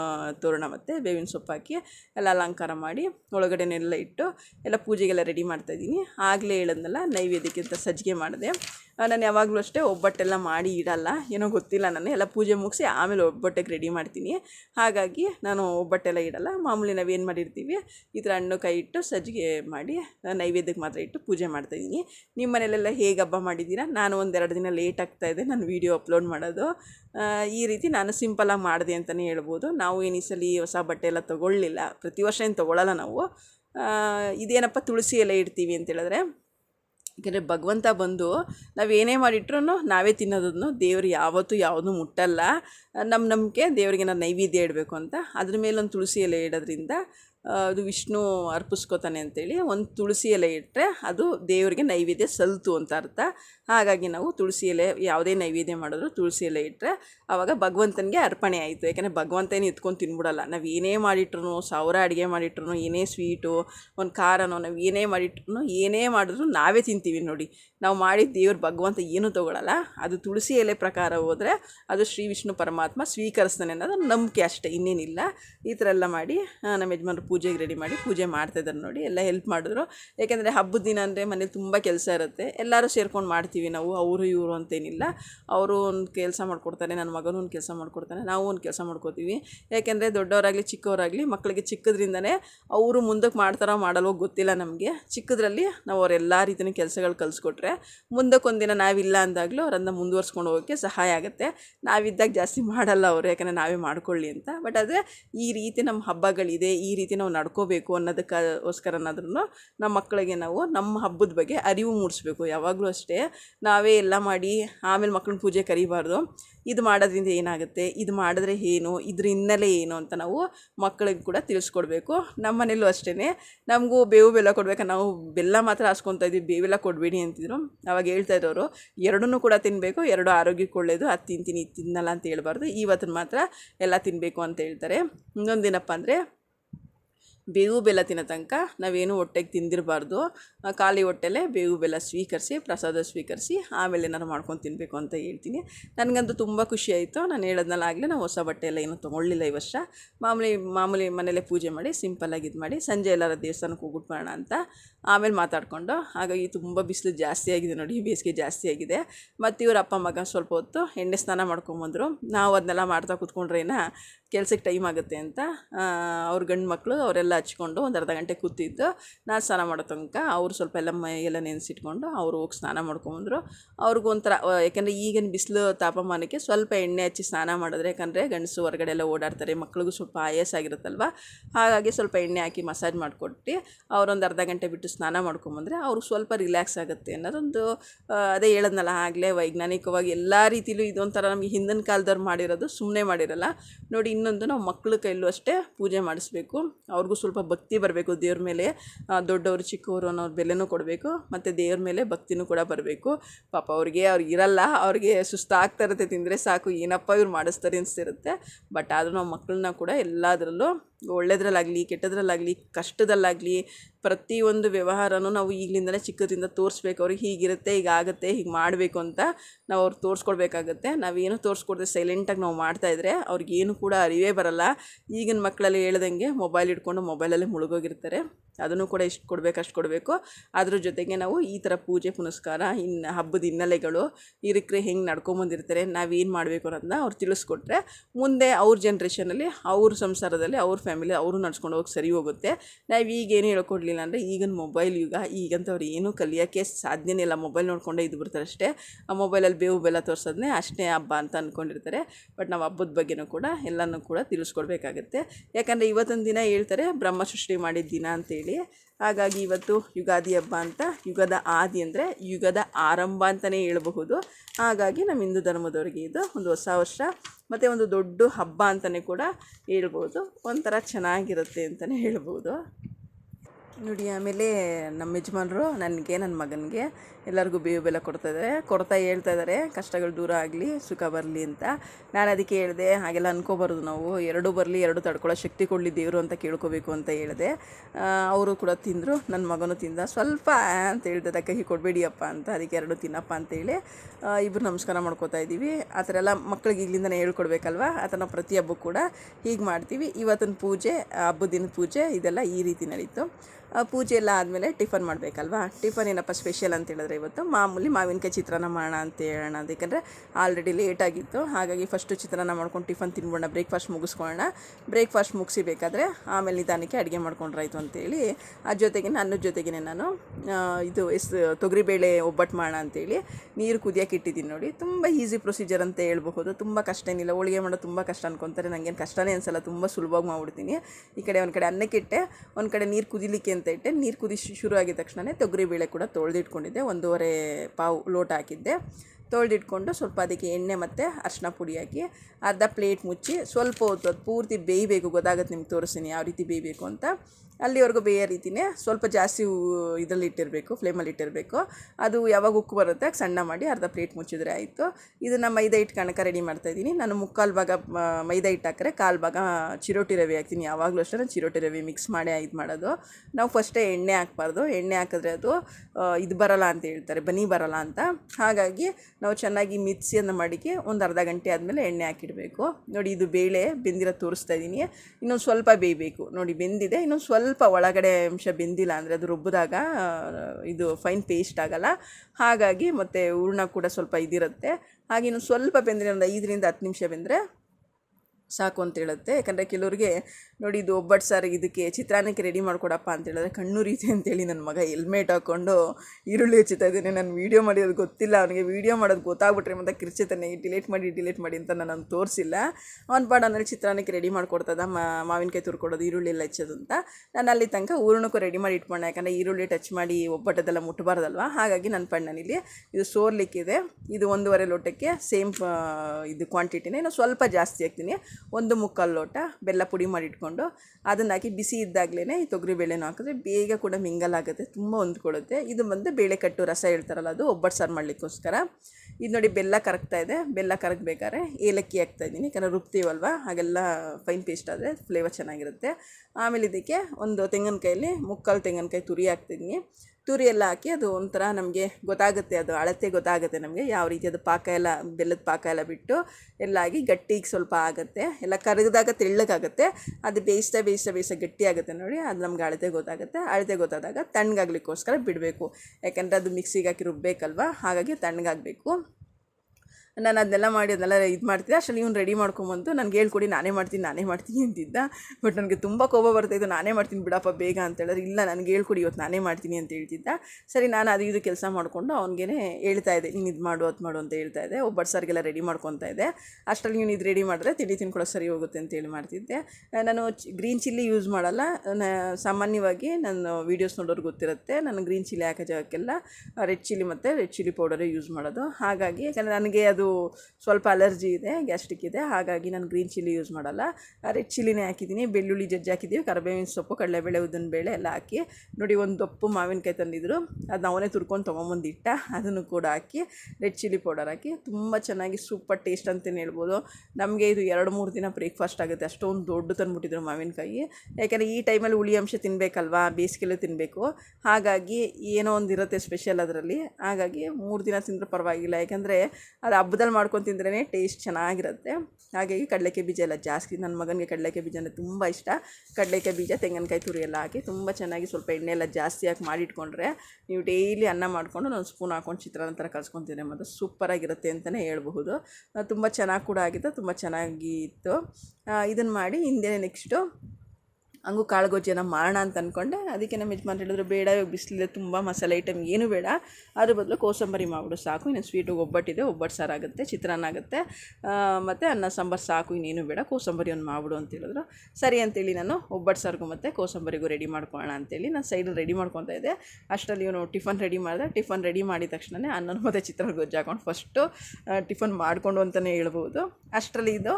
ತೋರಣ ಮತ್ತು ಬೇವಿನ ಸೊಪ್ಪು ಹಾಕಿ ಎಲ್ಲ ಅಲಂಕಾರ ಮಾಡಿ ಒಳಗಡೆನೆಲ್ಲ ಇಟ್ಟು ಎಲ್ಲ ಪೂಜೆಗೆಲ್ಲ ರೆಡಿ ಮಾಡ್ತಾಯಿದ್ದೀನಿ ಆಗಲೇ ಹೇಳದ್ನಲ್ಲ ನೈವೇದ್ಯಕ್ಕೆ ಅಂತ ಸಜ್ಜಿಗೆ ಮಾಡಿದೆ. ನಾನು ಯಾವಾಗಲೂ ಅಷ್ಟೇ ಒಬ್ಬಟ್ಟೆಲ್ಲ ಮಾಡಿ ಇಡಲ್ಲ. ಏನೋ ಗೊತ್ತಿಲ್ಲ ನಾನು ಎಲ್ಲ ಪೂಜೆ ಮುಗಿಸಿ ಆಮೇಲೆ ಒಬ್ಬಟ್ಟೆಗೆ ರೆಡಿ ಮಾಡ್ತೀನಿ. ಹಾಗಾಗಿ ನಾನು ಒಬ್ಬಟ್ಟೆಲ್ಲ ಇಡಲ್ಲ. ಮಾಮೂಲಿ ನಾವೇನು ಮಾಡಿರ್ತೀವಿ, ಈ ಥರ ಹಣ್ಣು ಕೈ ಇಟ್ಟು ಸಜ್ಜಿಗೆ ಮಾಡಿ ನೈವೇದ್ಯಕ್ಕೆ ಮಾತ್ರ ಇಟ್ಟು ಪೂಜೆ ಮಾಡ್ತಾಯಿದ್ದೀನಿ ನಿಮ್ಮ ಮನೆಯಲ್ಲೆಲ್ಲ ಹೇಗೆ ಹಬ್ಬ ಮಾಡಿದ್ದೀರಾ? ನಾನು ಒಂದೆರಡು ದಿನ ಲೇಟ್ ಆಗ್ತಾಯಿದೆ ನಾನು ವೀಡಿಯೋ ಅಪ್ಲೋಡ್ ಮಾಡೋದು. ಈ ರೀತಿ ನಾನು ಸಿಂಪಲಾಗಿ ಮಾಡಿದೆ ಅಂತಲೇ ಹೇಳ್ಬೋದು. ನಾವು ಏನು ಈ ಸಲ ಹೊಸ ಬಟ್ಟೆ ಎಲ್ಲ ತೊಗೊಳ್ಳಿಲ್ಲ. ಪ್ರತಿ ವರ್ಷ ಏನು ತೊಗೊಳ್ಳಲ್ಲ ನಾವು. ಇದೇನಪ್ಪ ತುಳಸಿ ಎಲೆ ಇಡ್ತೀವಿ ಅಂತೇಳಿದ್ರೆ ಯಾಕೆಂದರೆ ಭಗವಂತ ಬಂದು ನಾವು ಏನೇ ಮಾಡಿಟ್ರೂ ನಾವೇ ತಿನ್ನೋದನ್ನು ದೇವ್ರು ಯಾವತ್ತೂ ಯಾವುದೂ ಮುಟ್ಟಲ್ಲ. ನಮ್ಮ ನಂಬಿಕೆ ದೇವರಿಗೆ ನಾವು ನೈವೇದ್ಯ ಇಡಬೇಕು ಅಂತ. ಅದ್ರ ಮೇಲೊಂದು ತುಳಸಿ ಎಲೆ ಇಡೋದ್ರಿಂದ ಅದು ವಿಷ್ಣು ಅರ್ಪಿಸ್ಕೋತಾನೆ ಅಂತೇಳಿ ಒಂದು ತುಳಸಿ ಎಲೆ ಇಟ್ಟರೆ ಅದು ದೇವರಿಗೆ ನೈವೇದ್ಯ ಸಲ್ತು ಅಂತ ಅರ್ಥ. ಹಾಗಾಗಿ ನಾವು ತುಳಸಿ ಎಲೆ ಯಾವುದೇ ನೈವೇದ್ಯ ಮಾಡಿದ್ರು ತುಳಸಿ ಎಲೆ ಇಟ್ಟರೆ ಆವಾಗ ಭಗವಂತನಿಗೆ ಅರ್ಪಣೆ ಆಯಿತು. ಯಾಕೆಂದರೆ ಭಗವಂತನೇ ಏನು ಎತ್ಕೊಂಡು ತಿನ್ಬಿಡಲ್ಲ. ನಾವು ಏನೇ ಮಾಡಿಟ್ರು ಸಾವಿರ ಅಡುಗೆ ಮಾಡಿಟ್ರು ಏನೇ ಸ್ವೀಟು ಒಂದು ಖಾರನೋ ನಾವು ಏನೇ ಮಾಡಿಟ್ರು ಏನೇ ಮಾಡಿದ್ರು ನಾವೇ ತಿಂತೀವಿ ನೋಡಿ. ನಾವು ಮಾಡಿದ ದೇವ್ರ ಭಗವಂತ ಏನೂ ತೊಗೊಳಲ್ಲ. ಅದು ತುಳಸಿ ಎಲೆ ಪ್ರಕಾರ ಹೋದರೆ ಅದು ಶ್ರೀ ವಿಷ್ಣು ಪರಮಾತ್ಮ ಸ್ವೀಕರಿಸ್ತಾನೆ ಅನ್ನೋದು ನಂಬಿಕೆ ಅಷ್ಟೇ, ಇನ್ನೇನಿಲ್ಲ. ಈ ಥರ ಎಲ್ಲ ಮಾಡಿ ನಮ್ಮ ಯಜಮಾನ್ರು ಪೂಜೆಗೆ ರೆಡಿ ಮಾಡಿ, ಪೂಜೆ ಮಾಡ್ತಾಯಿದ್ದಾರೆ ನೋಡಿ, ಎಲ್ಲ ಹೆಲ್ಪ್ ಮಾಡಿದ್ರು. ಏಕೆಂದರೆ ಹಬ್ಬದ ದಿನ ಅಂದರೆ ಮನೇಲಿ ತುಂಬ ಕೆಲಸ ಇರುತ್ತೆ. ಎಲ್ಲರೂ ಸೇರ್ಕೊಂಡು ಮಾಡ್ತೀವಿ ನಾವು, ಅವರು ಇವರು ಅಂತೇನಿಲ್ಲ. ಅವರು ಒಂದು ಕೆಲಸ ಮಾಡ್ಕೊಡ್ತಾರೆ, ನನ್ನ ಮಗನೂ ಒಂದು ಕೆಲಸ ಮಾಡ್ಕೊಡ್ತಾನೆ, ನಾವು ಒಂದು ಕೆಲಸ ಮಾಡ್ಕೋತೀವಿ. ಯಾಕೆಂದರೆ ದೊಡ್ಡವರಾಗಲಿ, ಚಿಕ್ಕವರಾಗಲಿ ಮಕ್ಕಳಿಗೆ ಚಿಕ್ಕದ್ರಿಂದನೇ ಅವರು ಮುಂದಕ್ಕೆ ಮಾಡ್ತಾರೋ ಮಾಡಲ್ವೋ ಗೊತ್ತಿಲ್ಲ ನಮಗೆ. ಚಿಕ್ಕದ್ರಲ್ಲಿ ನಾವು ಅವರೆಲ್ಲ ರೀತಿಯ ಕೆಲಸಗಳು ಕಲಿಸ್ಕೊಟ್ರೆ ಮುಂದಕ್ಕೊಂದಿನ ನಾವಿಲ್ಲ ಅಂದಾಗಲೂ ಅವರನ್ನು ಮುಂದುವರ್ಸ್ಕೊಂಡು ಹೋಗೋಕ್ಕೆ ಸಹಾಯ ಆಗುತ್ತೆ. ನಾವಿದ್ದಾಗ ಜಾಸ್ತಿ ಮಾಡಲ್ಲ ಅವರು, ಯಾಕಂದರೆ ನಾವೇ ಮಾಡ್ಕೊಳ್ಳಿ ಅಂತ. ಬಟ್ ಆದರೆ ಈ ರೀತಿ ನಮ್ಮ ಹಬ್ಬಗಳಿದೆ, ಈ ರೀತಿ ನಾವು ನಡ್ಕೋಬೇಕು ಅನ್ನೋದಕ್ಕೋಸ್ಕರನಾದ್ರೂ ನಮ್ಮ ಮಕ್ಕಳಿಗೆ ನಾವು ನಮ್ಮ ಹಬ್ಬದ ಬಗ್ಗೆ ಅರಿವು ಮೂಡಿಸ್ಬೇಕು. ಯಾವಾಗಲೂ ಅಷ್ಟೇ ನಾವೇ ಎಲ್ಲ ಮಾಡಿ ಆಮೇಲೆ ಮಕ್ಕಳನ್ನ ಪೂಜೆ ಕರಿಬಾರ್ದು. ಇದು ಮಾಡೋದ್ರಿಂದ ಏನಾಗುತ್ತೆ, ಇದು ಮಾಡಿದ್ರೆ ಏನು, ಇದ್ರ ಹಿನ್ನೆಲೆ ಏನು ಅಂತ ನಾವು ಮಕ್ಕಳಿಗೆ ಕೂಡ ತಿಳಿಸ್ಕೊಡ್ಬೇಕು. ನಮ್ಮ ಮನೇಲೂ ಅಷ್ಟೇ ನಮಗೂ ಬೇವು ಬೆಲ್ಲ ಕೊಡ್ಬೇಕು. ನಾವು ಬೆಲ್ಲ ಮಾತ್ರ ಹಾಸ್ಕೊತಾ ಇದ್ವಿ ಬೇವೆಲ್ಲ ಕೊಡಬೇಡಿ ಅಂತಿದ್ರು. ಅವಾಗ ಹೇಳ್ತಾ ಇರೋರು ಎರಡನ್ನೂ ಕೂಡ ತಿನ್ನಬೇಕು ಎರಡು ಆರೋಗ್ಯಕ್ಕೆ ಒಳ್ಳೆಯದು ಅದು ತಿಂತೀನಿ, ಇದು ತಿನ್ನಲ್ಲ ಅಂತ ಹೇಳ್ಬಾರ್ದು, ಇವತ್ತಿನ ಮಾತ್ರ ಎಲ್ಲ ತಿನ್ನಬೇಕು ಅಂತ ಹೇಳ್ತಾರೆ. ಇನ್ನೊಂದೇನಪ್ಪ ಅಂದರೆ, ಬೇವು ಬೆಲ್ಲ ತಿನ್ನೋ ತನಕ ನಾವೇನು ಹೊಟ್ಟೆಗೆ ತಿಂದಿರಬಾರ್ದು. ಖಾಲಿ ಹೊಟ್ಟೆಲೆ ಬೇವು ಬೆಲ್ಲ ಸ್ವೀಕರಿಸಿ, ಪ್ರಸಾದ ಸ್ವೀಕರಿಸಿ, ಆಮೇಲೆ ಏನಾರು ಮಾಡ್ಕೊಂಡು ತಿನ್ನಬೇಕು ಅಂತ ಹೇಳ್ತೀನಿ. ನನಗಂತೂ ತುಂಬ ಖುಷಿ ಆಯಿತು. ನಾನು ಹೇಳೋದ್ನಲ್ಲ ಆಗಲೇ ನಾವು ಹೊಸ ಬಟ್ಟೆ ಎಲ್ಲ ಏನೂ ತೊಗೊಳ್ಳಿಲ್ಲ ಈ ವರ್ಷ. ಮಾಮೂಲಿ ಮಾಮೂಲಿ ಮನೇಲೆ ಪೂಜೆ ಮಾಡಿ, ಸಿಂಪಲ್ಲಾಗಿ ಇದು ಮಾಡಿ ಸಂಜೆ ಎಲ್ಲರ ದೇವಸ್ಥಾನಕ್ಕೆ ಹೋಗ್ಬಿಟ್ಟು ಬರೋಣ ಅಂತ ಆಮೇಲೆ ಮಾತಾಡಿಕೊಂಡು ಹಾಗಾಗಿ ತುಂಬ ಬಿಸಿಲು ಜಾಸ್ತಿ ಆಗಿದೆ ನೋಡಿ, ಬೇಸಿಗೆ ಜಾಸ್ತಿ ಆಗಿದೆ. ಮತ್ತು ಇವ್ರ ಅಪ್ಪ ಮಗ ಸ್ವಲ್ಪ ಹೊತ್ತು ಎಣ್ಣೆ ಸ್ನಾನ ಮಾಡ್ಕೊಂಬಂದರು ನಾವು ಅದನ್ನೆಲ್ಲ ಮಾಡ್ತಾ ಕೂತ್ಕೊಂಡ್ರೇನ ಕೆಲ್ಸಕ್ಕೆ ಟೈಮ್ ಆಗುತ್ತೆ ಅಂತ ಅವ್ರ ಗಂಡು ಮಕ್ಕಳು ಅವರೆಲ್ಲ ಹಚ್ಕೊಂಡು ಒಂದು ಅರ್ಧ ಗಂಟೆ ಕೂತಿದ್ದು, ನಾನು ಸ್ನಾನ ಮಾಡೋ ತನಕ ಅವರು ಸ್ವಲ್ಪ ಎಲ್ಲ ಮೈ ಎಲ್ಲ ನೆನೆಸಿಟ್ಕೊಂಡು ಅವರು ಹೋಗಿ ಸ್ನಾನ ಮಾಡ್ಕೊಂಬಂದರು ಅವ್ರಿಗೂ ಒಂಥರ ಯಾಕಂದರೆ ಯಾಕೆಂದರೆ ಈಗಿನ ಬಿಸಿಲು ತಾಪಮಾನಕ್ಕೆ ಸ್ವಲ್ಪ ಎಣ್ಣೆ ಹಚ್ಚಿ ಸ್ನಾನ ಮಾಡಿದ್ರೆ ಯಾಕಂದರೆ ಗಂಡಸು ಹೊರಗಡೆ ಎಲ್ಲ ಓಡಾಡ್ತಾರೆ, ಮಕ್ಳಿಗೂ ಸ್ವಲ್ಪ ಆಯಾಸ ಆಗಿರುತ್ತಲ್ವ? ಹಾಗಾಗಿ ಸ್ವಲ್ಪ ಎಣ್ಣೆ ಹಾಕಿ ಮಸಾಜ್ ಮಾಡಿಕೊಟ್ಟು, ಅವರೊಂದು ಅರ್ಧ ಗಂಟೆ ಬಿಟ್ಟು ಸ್ನಾನ ಮಾಡ್ಕೊಂಬಂದರೆ ಅವ್ರಿಗೆ ಸ್ವಲ್ಪ ರಿಲ್ಯಾಕ್ಸ್ ಆಗುತ್ತೆ ಅನ್ನೋದೊಂದು ಅದೇ ಹೇಳದ್ನಲ್ಲ, ಆಗಲೇ ವೈಜ್ಞಾನಿಕವಾಗಿ ಎಲ್ಲ ರೀತಿಲೂ ಇದೊಂಥರ ನಮಗೆ ಹಿಂದಿನ ಕಾಲದವ್ರು ಮಾಡಿರೋದು ಸುಮ್ಮನೆ ಮಾಡಿರಲ್ಲ. ನೋಡಿ ಇನ್ನೊಂದು ನಾವು ಮಕ್ಕಳ ಕೈಲೂ ಅಷ್ಟೇ ಪೂಜೆ ಮಾಡಿಸ್ಬೇಕು. ಅವ್ರಿಗೂ ಸ್ವಲ್ಪ ಭಕ್ತಿ ಬರಬೇಕು, ದೇವ್ರ ಮೇಲೆ ದೊಡ್ಡವರು ಚಿಕ್ಕವರು ಅನ್ನೋ ಬೆಲೆನೂ ಕೊಡಬೇಕು, ಮತ್ತು ದೇವ್ರ ಮೇಲೆ ಭಕ್ತಿನೂ ಕೂಡ ಬರಬೇಕು. ಪಾಪ ಅವ್ರಿಗೆ ಅವ್ರಿಗೆ ಇರಲ್ಲ, ಅವ್ರಿಗೆ ಸುಸ್ತಾಗ್ತಾ ಇರುತ್ತೆ, ತಿಂದರೆ ಸಾಕು, ಏನಪ್ಪ ಇವ್ರು ಮಾಡಿಸ್ತಾರೆ ಅನಿಸ್ತಿರುತ್ತೆ. ಬಟ್ ಆದರೂ ನಾವು ಮಕ್ಕಳನ್ನ ಕೂಡ ಎಲ್ಲದರಲ್ಲೂ ಒಳ್ಳೇದ್ರಲ್ಲಾಗಲಿ, ಕೆಟ್ಟದ್ರಲ್ಲಾಗಲಿ, ಕಷ್ಟದಲ್ಲಾಗಲಿ ಪ್ರತಿಯೊಂದು ವ್ಯವಹಾರನೂ ನಾವು ಈಗಲಿಂದಲೇ ಚಿಕ್ಕದ್ರಿಂದ ತೋರಿಸ್ಬೇಕು. ಅವ್ರಿಗೆ ಹೀಗಿರುತ್ತೆ ಹೀಗಾಗುತ್ತೆ ಹೀಗೆ ಮಾಡಬೇಕು ಅಂತ ನಾವು ಅವ್ರು ತೋರಿಸ್ಕೊಡ್ಬೇಕಾಗತ್ತೆ. ನಾವೇನು ತೋರಿಸ್ಕೊಡ್ದೆ ಸೈಲೆಂಟಾಗಿ ನಾವು ಮಾಡ್ತಾಯಿದ್ರೆ ಅವ್ರಿಗೇನು ಕೂಡ ಅರಿವೇ ಬರಲ್ಲ. ಈಗಿನ ಮಕ್ಕಳಲ್ಲಿ ಹೇಳ್ದಂಗೆ ಮೊಬೈಲ್ ಇಟ್ಕೊಂಡು ಮೊಬೈಲಲ್ಲೇ ಮುಳುಗೋಗಿರ್ತಾರೆ. ಅದನ್ನು ಕೂಡ ಇಷ್ಟು ಕೊಡಬೇಕು, ಅಷ್ಟು ಕೊಡಬೇಕು. ಅದ್ರ ಜೊತೆಗೆ ನಾವು ಈ ಥರ ಪೂಜೆ, ಪುನಸ್ಕಾರ, ಇನ್ನು ಹಬ್ಬದ ಹಿನ್ನೆಲೆಗಳು ಹಿರಿಕ್ರೆ ಹೆಂಗೆ ನಡ್ಕೊಂಬಂದಿರ್ತಾರೆ, ನಾವೇನು ಮಾಡಬೇಕು ಅನ್ನೋದನ್ನ ಅವ್ರು ತಿಳಿಸ್ಕೊಟ್ರೆ ಮುಂದೆ ಅವ್ರ ಜನ್ರೇಷನಲ್ಲಿ ಅವ್ರ ಸಂಸಾರದಲ್ಲಿ ಅವ್ರ ಫ್ಯಾಮಿಲಿ ಅವರು ನಡ್ಸ್ಕೊಂಡು ಹೋಗಿ ಸರಿ ಹೋಗುತ್ತೆ. ನಾವು ಈಗೇನು ಹೇಳ್ಕೊಡ್ಲಿಲ್ಲ ಅಂದರೆ ಈಗಿನ ಮೊಬೈಲ್ ಯುಗ ಈಗಂತವ್ರು ಏನೂ ಕಲಿಯೋಕ್ಕೆ ಸಾಧ್ಯನೇ ಇಲ್ಲ. ಮೊಬೈಲ್ ನೋಡ್ಕೊಂಡೇ ಇದು ಬಿಡ್ತಾರೆ ಅಷ್ಟೇ. ಆ ಮೊಬೈಲಲ್ಲಿ ಬೇವು ಬೆಲ್ಲ ತೋರಿಸೋದನ್ನೇ ಅಷ್ಟೇ ಹಬ್ಬ ಅಂತ ಅಂದ್ಕೊಂಡಿರ್ತಾರೆ ಬಟ್ ನಾವು ಹಬ್ಬದ ಬಗ್ಗೆನೂ ಕೂಡ ಎಲ್ಲನೂ ಕೂಡ ತಿಳಿಸ್ಕೊಡ್ಬೇಕಾಗುತ್ತೆ. ಯಾಕಂದರೆ ಇವತ್ತೊಂದು ದಿನ ಹೇಳ್ತಾರೆ, ಬ್ರಹ್ಮ ಸೃಷ್ಟಿ ಮಾಡಿದ ದಿನ ಅಂತೇಳಿ. ಹಾಗಾಗಿ ಇವತ್ತು ಯುಗಾದಿ ಹಬ್ಬ ಅಂತ ಯುಗದ ಆದಿ ಅಂದರೆ ಯುಗದ ಆರಂಭ ಅಂತಲೇ ಹೇಳಬಹುದು. ಹಾಗಾಗಿ ನಮ್ಮ ಹಿಂದೂ ಧರ್ಮದವ್ರಿಗೆ ಇದು ಒಂದು ಹೊಸ ವರ್ಷ, ಮತ್ತು ಒಂದು ದೊಡ್ಡ ಹಬ್ಬ ಅಂತಲೇ ಕೂಡ ಹೇಳ್ಬೋದು ಒಂಥರ ಚೆನ್ನಾಗಿರುತ್ತೆ ಅಂತಲೇ ಹೇಳ್ಬೋದು ನೋಡಿ, ಆಮೇಲೆ ನಮ್ಮ ಯಜಮಾನರು, ನನಗೆ ನನ್ನ ಮಗನಿಗೆ ಎಲ್ಲರಿಗೂ ಬೇವು ಬೆಲ್ಲ ಕೊಡ್ತಾ ಇದ್ದಾರೆ. ಕೊಡ್ತಾ ಹೇಳ್ತಾ ಇದ್ದಾರೆ. ಕಷ್ಟಗಳು ದೂರ ಆಗಲಿ, ಸುಖ ಬರಲಿ ಅಂತ. ನಾನು ಅದಕ್ಕೆ ಹೇಳಿದೆ, ಹಾಗೆಲ್ಲ ಅನ್ಕೋಬಾರ್ದು ನಾವು. ಎರಡು ಬರಲಿ, ಎರಡು ತಡ್ಕೊಳ್ಳೋ ಶಕ್ತಿ ಕೊಡಲಿ ದೇವರು ಅಂತ ಕೇಳ್ಕೋಬೇಕು ಅಂತ ಹೇಳಿದೆ. ಅವರು ಕೂಡ ತಿಂದರು ನನ್ನ ಮಗನೂ ತಿಂದ. ಸ್ವಲ್ಪ ಅಂತ ಹೇಳ್ದೆ ಕಹಿ ಕೊಡಬೇಡಿಯಪ್ಪ ಅಂತ. ಅದಕ್ಕೆ ಎರಡು ತಿನ್ನಪ್ಪ ಅಂತೇಳಿ ಇಬ್ಬರು ನಮಸ್ಕಾರ ಮಾಡ್ಕೋತಾ ಇದ್ದೀವಿ. ಆ ಥರ ಎಲ್ಲ ಮಕ್ಕಳಿಗೆ ಇಲ್ಲಿಂದನೇ ಹೇಳ್ಕೊಡ್ಬೇಕಲ್ವ? ಆ ಥರ ಪ್ರತಿ ಹಬ್ಬಕ್ಕೂ ಕೂಡ ಹೀಗೆ ಮಾಡ್ತೀವಿ. ಇವತ್ತಿನ ಪೂಜೆ ಹಬ್ಬದ ದಿನದ ಪೂಜೆ, ಇದೆಲ್ಲ ಈ ರೀತಿ ನಡೀತು. ಪೂಜೆ ಎಲ್ಲ ಆದಮೇಲೆ ಟಿಫನ್ ಮಾಡಬೇಕಲ್ವಾ? ಟಿಫನ್ ಏನಪ್ಪ ಸ್ಪೆಷಲ್ ಅಂತ ಹೇಳಿದ್ರೆ ಇವತ್ತು ಮಾಮೂಲಿ ಮಾವಿನಕಾಯಿ ಚಿತ್ರಾನ್ನ ಮಾಡೋಣ ಅಂತ ಹೇಳೋಣ. ಅದಕ್ಕೆ ಆಲ್ರೆಡಿ ಲೇಟ್ ಆಗಿತ್ತು. ಹಾಗಾಗಿ ಫಸ್ಟು ಚಿತ್ರಾನ್ನ ಮಾಡ್ಕೊಂಡು ಟಿಫನ್ ತಿನ್ಬೋಣ ಬ್ರೇಕ್ಫಾಸ್ಟ್ ಮುಗಿಸ್ಕೊಳ್ಳೋಣ. ಬ್ರೇಕ್ಫಾಸ್ಟ್ ಮುಗಿಸಿಬೇಕಾದ್ರೆ ಆಮೇಲೆ ನಿಧಾನಕ್ಕೆ ಅಡುಗೆ ಮಾಡ್ಕೊಂಡ್ರಾಯ್ತು ಅಂತೇಳಿ. ಆ ಜೊತೆಗೆ ಅನ್ನದ ಜೊತೆಗೇ ನಾನು ಇದು ಎಸ್, ತೊಗರಿಬೇಳೆ ಒಬ್ಬಟ್ಟು ಮಾಡೋಣ ಅಂತೇಳಿ. ನೀರು ಕುದಿಯೋಕೆ ಇಟ್ಟಿದ್ದೀನಿ ನೋಡಿ. ತುಂಬ ಈಸಿ ಪ್ರೊಸೀಜರ್ ಅಂತ ಹೇಳ್ಬಹುದು. ತುಂಬ ಕಷ್ಟ ಏನಿಲ್ಲ ಹೋಳಿಗೆ ಮಾಡೋದು ತುಂಬ ಕಷ್ಟ ಅನ್ಕೊತಾರೆ. ನನಗೇನು ಕಷ್ಟನೇ ಅನ್ಸಲ್ಲ. ತುಂಬ ಸುಲಭವಾಗಿ ಮಾಡ್ಬಿಡ್ತೀನಿ. ಈ ಕಡೆ ಒಂದು ಕಡೆ ಅನ್ನಕ್ಕಿಟ್ಟೆ ಒಂದು ಕಡೆ ನೀರು ಕುದಿಲಿಕ್ಕೆ ಅಂತ ಇಟ್ಟೆ. ನೀರು ಕುದಿ ಶುರು ಆಗಿದ ತಕ್ಷಣವೇ ತೊಗರಿಬೇಳೆ ಕೂಡ ತೊಳೆದಿಟ್ಕೊಂಡಿದ್ದೆ. ಒಂದೂವರೆ ಪಾವು ಲೋಟ ಹಾಕಿದ್ದೆ. ತೊಳೆದಿಟ್ಕೊಂಡು ಸ್ವಲ್ಪ ಅದಕ್ಕೆ ಎಣ್ಣೆ ಮತ್ತು ಅರಿಶಿನ ಪುಡಿ ಹಾಕಿ ಅರ್ಧ ಪ್ಲೇಟ್ ಮುಚ್ಚಿ ಸ್ವಲ್ಪ ಹೊತ್ತು ಅದು ಪೂರ್ತಿ ಬೇಯಬೇಕು. ಗೊತ್ತಾಗುತ್ತೆ ನಿಮ್ಗೆ ತೋರಿಸ್ತೀನಿ ಯಾವ ರೀತಿ ಬೇಯಬೇಕು ಅಂತ. ಅಲ್ಲಿವರೆಗೂ ಬೇಯೋ ರೀತಿಯೇ ಸ್ವಲ್ಪ ಜಾಸ್ತಿ ಇದರಲ್ಲಿ ಇಟ್ಟಿರಬೇಕು, ಫ್ಲೇಮಲ್ಲಿ ಇಟ್ಟಿರಬೇಕು. ಅದು ಯಾವಾಗ ಉಕ್ಕು ಬರುತ್ತೆ ಸಣ್ಣ ಮಾಡಿ ಅರ್ಧ ಪ್ಲೇಟ್ ಮುಚ್ಚಿದ್ರೆ ಆಯಿತು. ಇದನ್ನು ಮೈದಾ ಹಿಟ್ಟು ಕಣಕ ರೆಡಿ ಮಾಡ್ತಾಯಿದ್ದೀನಿ ನಾನು ಮುಕ್ಕಾಲು ಭಾಗ ಮೈದಾ ಹಿಟ್ಟು ಹಾಕಿದ್ರೆ ಕಾಲು ಭಾಗ ಚಿರೋಟಿ ರವೆ ಹಾಕ್ತೀನಿ. ಯಾವಾಗಲೂ ಅಷ್ಟೇ ಚಿರೋಟಿ ರವೆ ಮಿಕ್ಸ್ ಮಾಡಿ ಇದು ಮಾಡೋದು. ನಾವು ಫಸ್ಟೇ ಎಣ್ಣೆ ಹಾಕ್ಬಾರ್ದು. ಎಣ್ಣೆ ಹಾಕಿದ್ರೆ ಅದು ಇದು ಬರಲ್ಲ ಅಂತ ಹೇಳ್ತಾರೆ, ಬನಿ ಬರಲ್ಲ ಅಂತ. ಹಾಗಾಗಿ ನಾವು ಚೆನ್ನಾಗಿ ಮಿಕ್ಸಿಯನ್ನು ಮಾಡಿಕೆ ಒಂದು ಅರ್ಧ ಗಂಟೆ ಆದಮೇಲೆ ಎಣ್ಣೆ ಹಾಕಿಡಬೇಕು. ನೋಡಿ ಇದು ಬೇಳೆ ಬೆಂದಿರೋ ತೋರಿಸ್ತಾ ಇದ್ದೀನಿ. ಇನ್ನೊಂದು ಸ್ವಲ್ಪ ಬೇಯಬೇಕು. ನೋಡಿ ಬೆಂದಿದೆ. ಇನ್ನೊಂದು ಸ್ವಲ್ಪ ಒಳಗಡೆ ಅಂಶ ಬೆಂದಿಲ್ಲ ಅಂದರೆ ಅದು ರುಬ್ಬಿದಾಗ ಇದು ಫೈನ್ ಪೇಸ್ಟ್ ಆಗಲ್ಲ. ಹಾಗಾಗಿ ಮತ್ತು ಹೂರ್ಣ ಕೂಡ ಸ್ವಲ್ಪ ಇದಿರುತ್ತೆ. ಹಾಗೆ ಇನ್ನು ಸ್ವಲ್ಪ ಬೆಂದರೆ ಒಂದು ಐದರಿಂದ ಹತ್ತು ನಿಮಿಷ ಬೆಂದರೆ ಸಾಕು ಅಂತ ಹೇಳುತ್ತೆ ಯಾಕಂದರೆ ಕೆಲವ್ರಿಗೆ ನೋಡಿ ಇದು ಒಬ್ಬಟ್ಟು ಸಾರಿಗೆ ಇದಕ್ಕೆ ಚಿತ್ರಾನ್ನಕ್ಕೆ ರೆಡಿ ಮಾಡಿಕೊಡಪ್ಪ ಅಂತ ಹೇಳಿದ್ರೆ ಕಣ್ಣು ರೀತಿ ಅಂತೇಳಿ ನನ್ನ ಮಗ ಹೆಲ್ಮೆಟ್ ಹಾಕ್ಕೊಂಡು ಈರುಳ್ಳಿ ಹೆಚ್ಚುತ್ತಾ ಇದ್ದೀನಿ. ನಾನು ವೀಡಿಯೋ ಮಾಡಿರೋದು ಗೊತ್ತಿಲ್ಲ. ಅವನಿಗೆ ವೀಡಿಯೋ ಮಾಡೋದು ಗೊತ್ತಾಗ್ಬಿಟ್ರೆ ಮತ್ತೆ ಕಿರ್ಚುತ್ತಾನೆ. ಡಿಲೀಟ್ ಮಾಡಿ ಡಿಲೀಟ್ ಮಾಡಿ ಅಂತ ನಾನು ತೋರಿಸಿಲ್ಲ. ಅವನ ಪಾಡ ಅಂದರೆ ಚಿತ್ರಾನ್ನಕ್ಕೆ ರೆಡಿ ಮಾಡಿಕೊಡ್ತದ. ಮಾವಿನಕಾಯಿ ತುರ್ಕೊಡೋದು, ಈರುಳ್ಳಿ ಎಲ್ಲ ಹೆಚ್ಚೋದು ಅಂತ. ನಾನು ಅಲ್ಲಿ ತನಕ ಹೂರಣಕ್ಕೂ ರೆಡಿ ಮಾಡಿ ಇಟ್ಕೊಂಡೆ. ಯಾಕಂದರೆ ಈರುಳ್ಳಿ ಟಚ್ ಮಾಡಿ ಒಬ್ಬಟ್ಟದೆಲ್ಲ ಮುಟ್ಟಬಾರ್ದಲ್ವ ಹಾಗಾಗಿ ನನ್ನ ಪಣ್ಣನಲ್ಲಿ ಇದು ಸೋರ್ಲಿಕ್ಕಿದೆ. ಇದು ಒಂದೂವರೆ ಲೋಟಕ್ಕೆ ಸೇಮ್ ಇದು ಕ್ವಾಂಟಿಟಿನೇ ಇನ್ನು ಸ್ವಲ್ಪ ಜಾಸ್ತಿ ಹಾಕ್ತೀನಿ. ಒಂದು ಮುಕ್ಕಾಲು ಲೋಟ ಬೆಲ್ಲ ಪುಡಿ ಮಾಡಿ ಇಟ್ಕೊಂಡು ಅದನ್ನು ಹಾಕಿ ಬಿಸಿ ಇದ್ದಾಗಲೇ ಈ ತೊಗರಿ ಬೇಳೆನೂ ಹಾಕಿದ್ರೆ ಬೇಗ ಕೂಡ ಮಿಂಗಲ್ ಆಗುತ್ತೆ, ತುಂಬ ಹೊಂದ್ಕೊಳ್ಳುತ್ತೆ. ಇದು ಬಂದು ಬೇಳೆ ಕಟ್ಟು ರಸ ಹೇಳ್ತಾರಲ್ಲ, ಅದು ಒಬ್ಬಟ್ಟು ಸಾರು ಮಾಡಲಿಕ್ಕೋಸ್ಕರ. ಇದು ನೋಡಿ ಬೆಲ್ಲ ಕರಗ್ತಾ ಇದೆ, ಬೆಲ್ಲ ಕರಗಬೇಕಾದ್ರೆ ಏಲಕ್ಕಿ ಹಾಕ್ತಾ ಇದ್ದೀನಿ, ಯಾಕಂದರೆ ರುಬ್ತೀವಲ್ವ? ಹಾಗೆಲ್ಲ ಫೈನ್ ಪೇಸ್ಟ್ ಆದರೆ ಫ್ಲೇವರ್ ಚೆನ್ನಾಗಿರುತ್ತೆ. ಆಮೇಲೆ ಇದಕ್ಕೆ ಒಂದು ತೆಂಗಿನಕಾಯಲ್ಲಿ ಮುಕ್ಕಾಲು ತೆಂಗಿನಕಾಯಿ ತುರಿ ಹಾಕ್ತಿದ್ದೀನಿ. ತುರಿ ಎಲ್ಲ ಹಾಕಿ ಅದು ಒಂಥರ ನಮಗೆ ಗೊತ್ತಾಗುತ್ತೆ, ಅದು ಅಳತೆ ಗೊತ್ತಾಗುತ್ತೆ ನಮಗೆ ಯಾವ ರೀತಿ ಅದು ಪಾಕ ಎಲ್ಲ, ಬೆಲ್ಲದ ಪಾಕ ಎಲ್ಲ ಬಿಟ್ಟು ಎಲ್ಲ ಆಗಿ ಗಟ್ಟಿಗೆ ಸ್ವಲ್ಪ ಆಗುತ್ತೆ. ಎಲ್ಲ ಕರಗಿದಾಗ ತೆಳ್ಳಗಾಗುತ್ತೆ. ಅದು ಬೇಯಿಸ್ತಾ ಬೇಯಿಸ್ತಾ ಬೇಯಿಸ್ತಾ ಗಟ್ಟಿ ಆಗುತ್ತೆ ನೋಡಿ, ಅದು ನಮ್ಗೆ ಅಳತೆ ಗೊತ್ತಾಗುತ್ತೆ. ಅಳತೆ ಗೊತ್ತಾದಾಗ ತಣ್ಣಗಾಗ್ಲಿಕ್ಕೋಸ್ಕರ ಬಿಡಬೇಕು. ಯಾಕೆಂದರೆ ಅದು ಮಿಕ್ಸಿಗೆ ಹಾಕಿ ರುಬ್ಬಬೇಕಲ್ವ ಹಾಗಾಗಿ ತಣ್ಣಗಾಗಬೇಕು. ನಾನು ಅದನ್ನೆಲ್ಲ ಮಾಡಿ ಅದನ್ನೆಲ್ಲ ಇದು ಮಾಡ್ತಿದ್ದೆ. ಅಷ್ಟರಲ್ಲಿ ಇವ್ನು ರೆಡಿ ಮಾಡ್ಕೊಂಬಂದು ನನಗೆ ಹೇಳ್ಕೊಡಿ, ನಾನೇ ಮಾಡ್ತೀನಿ ನಾನೇ ಮಾಡ್ತೀನಿ ಅಂತಿದ್ದ. ಬಟ್ ನನಗೆ ತುಂಬ ಕೋಪ ಬರ್ತಾಯಿತ್ತು ನಾನೇ ಮಾಡ್ತೀನಿ ಬಿಡಪ್ಪ, ಬೇಗ ಅಂತ ಹೇಳಿದ್ರೆ, ಇಲ್ಲ, ನನಗೆ ಹೇಳ್ಕೊಡಿ, ಇವತ್ತು ನಾನೇ ಮಾಡ್ತೀನಿ ಅಂತ ಹೇಳ್ತಿದ್ದ. ಸರಿ, ನಾನು ಅದು ಇದು ಕೆಲಸ ಮಾಡಿಕೊಂಡು ಅವ್ನಿಗೆ ಹೇಳ್ತಾ ಇದ್ದೆ, ನೀನು ಇದು ಮಾಡು, ಅದು ಮಾಡು ಅಂತ ಹೇಳ್ತಾ ಇದ್ದೆ. ಒಬ್ಬಟ್ಟು ಸರ್ಗೆಲ್ಲ ರೆಡಿ ಮಾಡ್ಕೊತಾ ಇದ್ದೆ. ಅಷ್ಟರಲ್ಲಿ ನೀನು ಇದು ರೆಡಿ ಮಾಡಿದ್ರೆ ತಿಳಿ ತಿನ್ಕೊಳ್ಳೋ ಸರಿ ಹೋಗುತ್ತೆ ಅಂತ ಹೇಳಿ ಮಾಡ್ತಿದ್ದೆ. ನಾನು ಗ್ರೀನ್ ಚಿಲ್ಲಿ ಯೂಸ್ ಮಾಡಲ್ಲ. ಸಾಮಾನ್ಯವಾಗಿ ನನ್ನ ವೀಡಿಯೋಸ್ ನೋಡೋರು ಗೊತ್ತಿರುತ್ತೆ. ನಾನು ಗ್ರೀನ್ ಚಿಲ್ಲಿ ಹಾಕೋ ಜಾಗಕ್ಕೆಲ್ಲ ರೆಡ್ ಚಿಲ್ಲಿ ಮತ್ತು ರೆಡ್ ಚಿಲ್ಲಿ ಪೌಡರೇ ಯೂಸ್ ಮಾಡೋದು. ಹಾಗಾಗಿ, ಯಾಕಂದರೆ ನನಗೆ ಅದು ಸ್ವಲ್ಪ ಅಲರ್ಜಿ ಇದೆ, ಗ್ಯಾಸ್ಟ್ರಿಕ್ ಇದೆ, ಹಾಗಾಗಿ ನಾನು ಗ್ರೀನ್ ಚಿಲ್ಲಿ ಯೂಸ್ ಮಾಡಲ್ಲ. ರೆಡ್ ಚಿಲ್ಲಿನೇ ಹಾಕಿದ್ದೀನಿ, ಬೆಳ್ಳುಳ್ಳಿ ಜಜ್ಜಿ ಹಾಕಿದ್ದೀವಿ, ಕರಿಬೇವಿನ ಸೊಪ್ಪು, ಕಡಲೆಬೇಳೆ ಉದ್ದಿನಬೇಳೆ ಎಲ್ಲ ಹಾಕಿ, ನೋಡಿ ಒಂದು ದಪ್ಪು ಮಾವಿನಕಾಯಿ ತಂದಿದ್ರು ಅದನ್ನ ಅವನೇ ತುರ್ಕೊಂಡು ತೊಗೊಂಬಂದು ಇಟ್ಟ, ಅದನ್ನು ಕೂಡ ಹಾಕಿ, ರೆಡ್ ಚಿಲ್ಲಿ ಪೌಡರ್ ಹಾಕಿ, ತುಂಬ ಚೆನ್ನಾಗಿ ಸೂಪರ್ ಟೇಸ್ಟ್ ಅಂತಲೇ ಹೇಳ್ಬೋದು. ನಮಗೆ ಇದು ಎರಡು ಮೂರು ದಿನ ಬ್ರೇಕ್ಫಾಸ್ಟ್ ಆಗುತ್ತೆ, ಅಷ್ಟೊಂದು ದೊಡ್ಡ ತಂದುಬಿಟ್ಟಿದ್ರು ಮಾವಿನಕಾಯಿ. ಯಾಕೆಂದರೆ ಈ ಟೈಮಲ್ಲಿ ಹುಳಿ ಅಂಶ ತಿನ್ನಬೇಕಲ್ವಾ ಬೇಸಿಗೆಲ್ಲೂ ತಿನ್ನಬೇಕು ಹಾಗಾಗಿ ಏನೋ ಒಂದು ಇರುತ್ತೆ ಸ್ಪೆಷಲ್ ಅದರಲ್ಲಿ. ಹಾಗಾಗಿ ಮೂರು ದಿನ ತಿಂದರೂ ಪರವಾಗಿಲ್ಲ, ಯಾಕೆಂದರೆ ಅದು ಹಬ್ಬದಲ್ಲಿ ಮಾಡ್ಕೊಂಡು ತಿಂದ್ರೇ ಟೇಸ್ಟ್ ಚೆನ್ನಾಗಿರುತ್ತೆ. ಹಾಗಾಗಿ ಕಡಲೆಕಾಯಿ ಬೀಜ ಎಲ್ಲ ಜಾಸ್ತಿ. ನನ್ನ ಮಗನಿಗೆ ಕಡಲೆಕಾಯಿ ಬೀಜ ಅಂದರೆ ತುಂಬ ಇಷ್ಟ. ಕಡಲೆಕಾಯಿ ಬೀಜ ತೆಂಗಿನಕಾಯಿ ತುರಿ ಎಲ್ಲ ಹಾಕಿ ತುಂಬ ಚೆನ್ನಾಗಿ ಸ್ವಲ್ಪ ಎಣ್ಣೆ ಎಲ್ಲ ಜಾಸ್ತಿ ಹಾಕಿ ಮಾಡಿಟ್ಕೊಂಡ್ರೆ ನೀವು ಡೈಲಿ ಅನ್ನ ಮಾಡಿಕೊಂಡು ನಾನು ಸ್ಪೂನ್ ಹಾಕೊಂಡು ಚಿತ್ರಾನ್ನ ಥರ ಕಲ್ಸ್ಕೊತೀನಿ ಮತ್ತು ಸೂಪರಾಗಿರುತ್ತೆ ಅಂತಲೇ ಹೇಳ್ಬಹುದು. ತುಂಬ ಚೆನ್ನಾಗಿ ಕೂಡ ಆಗಿತ್ತು, ತುಂಬ ಚೆನ್ನಾಗಿತ್ತು. ಇದನ್ನು ಮಾಡಿ ಹಿಂದೆ ನೆಕ್ಸ್ಟು ಹಂಗೂ ಕಾಳು ಗೊಜ್ಜನ ಮಾಡೋಣ ಅಂತ ಅಂದ್ಕೊಂಡೆ ಅದಕ್ಕೆ ನಮ್ಮ ಯಜಮಾನ್ ಹೇಳಿದ್ರು, ಬೇಡ ಬಿಸಿಲಿದೆ, ತುಂಬ ಮಸಾಲೆ ಐಟಮ್ ಏನೂ ಬೇಡ. ಅದ್ರ ಬದಲು ಕೋಸಂಬರಿ ಮಾಡಿಬಿಡು ಸಾಕು ಇನ್ನು ಸ್ವೀಟು ಒಬ್ಬಟ್ಟಿದೆ ಒಬ್ಬಟ್ಟು ಸಾರು ಆಗುತ್ತೆ, ಚಿತ್ರಾನ್ನ ಆಗುತ್ತೆ. ಮತ್ತು ಅನ್ನ, ಸಾಂಬಾರು ಸಾಕು, ಇನ್ನೇನು ಬೇಡ, ಕೋಸಂಬರಿ ಒಂದು ಮಾಡಿಬಿಡು ಅಂತ ಹೇಳಿದ್ರು. ಸರಿ ಅಂತೇಳಿ ನಾನು ಒಬ್ಬಟ್ಟು ಸಾರಿಗೂ ಮತ್ತು ಕೋಸಂಬರಿಗೂ ರೆಡಿ ಮಾಡ್ಕೊಳ್ಳೋಣ ಅಂತೇಳಿ ನಾನು ಸೈಡಲ್ಲಿ ರೆಡಿ ಮಾಡ್ಕೊತಾ ಇದ್ದೆ. ಅಷ್ಟರಲ್ಲಿ ಇವನು ಟಿಫನ್ ರೆಡಿ ಮಾಡಿದೆ. ಟಿಫನ್ ರೆಡಿ ಮಾಡಿದ ತಕ್ಷಣವೇ ಅನ್ನನ ಮತ್ತು ಚಿತ್ರಾನ್ನ ಗೊಜ್ಜು ಹಾಕೊಂಡು ಫಸ್ಟು ಟಿಫನ್ ಮಾಡಿಕೊಂಡು ಅಂತಲೇ ಹೇಳ್ಬೋದು. ಅಷ್ಟರಲ್ಲಿ ಇದು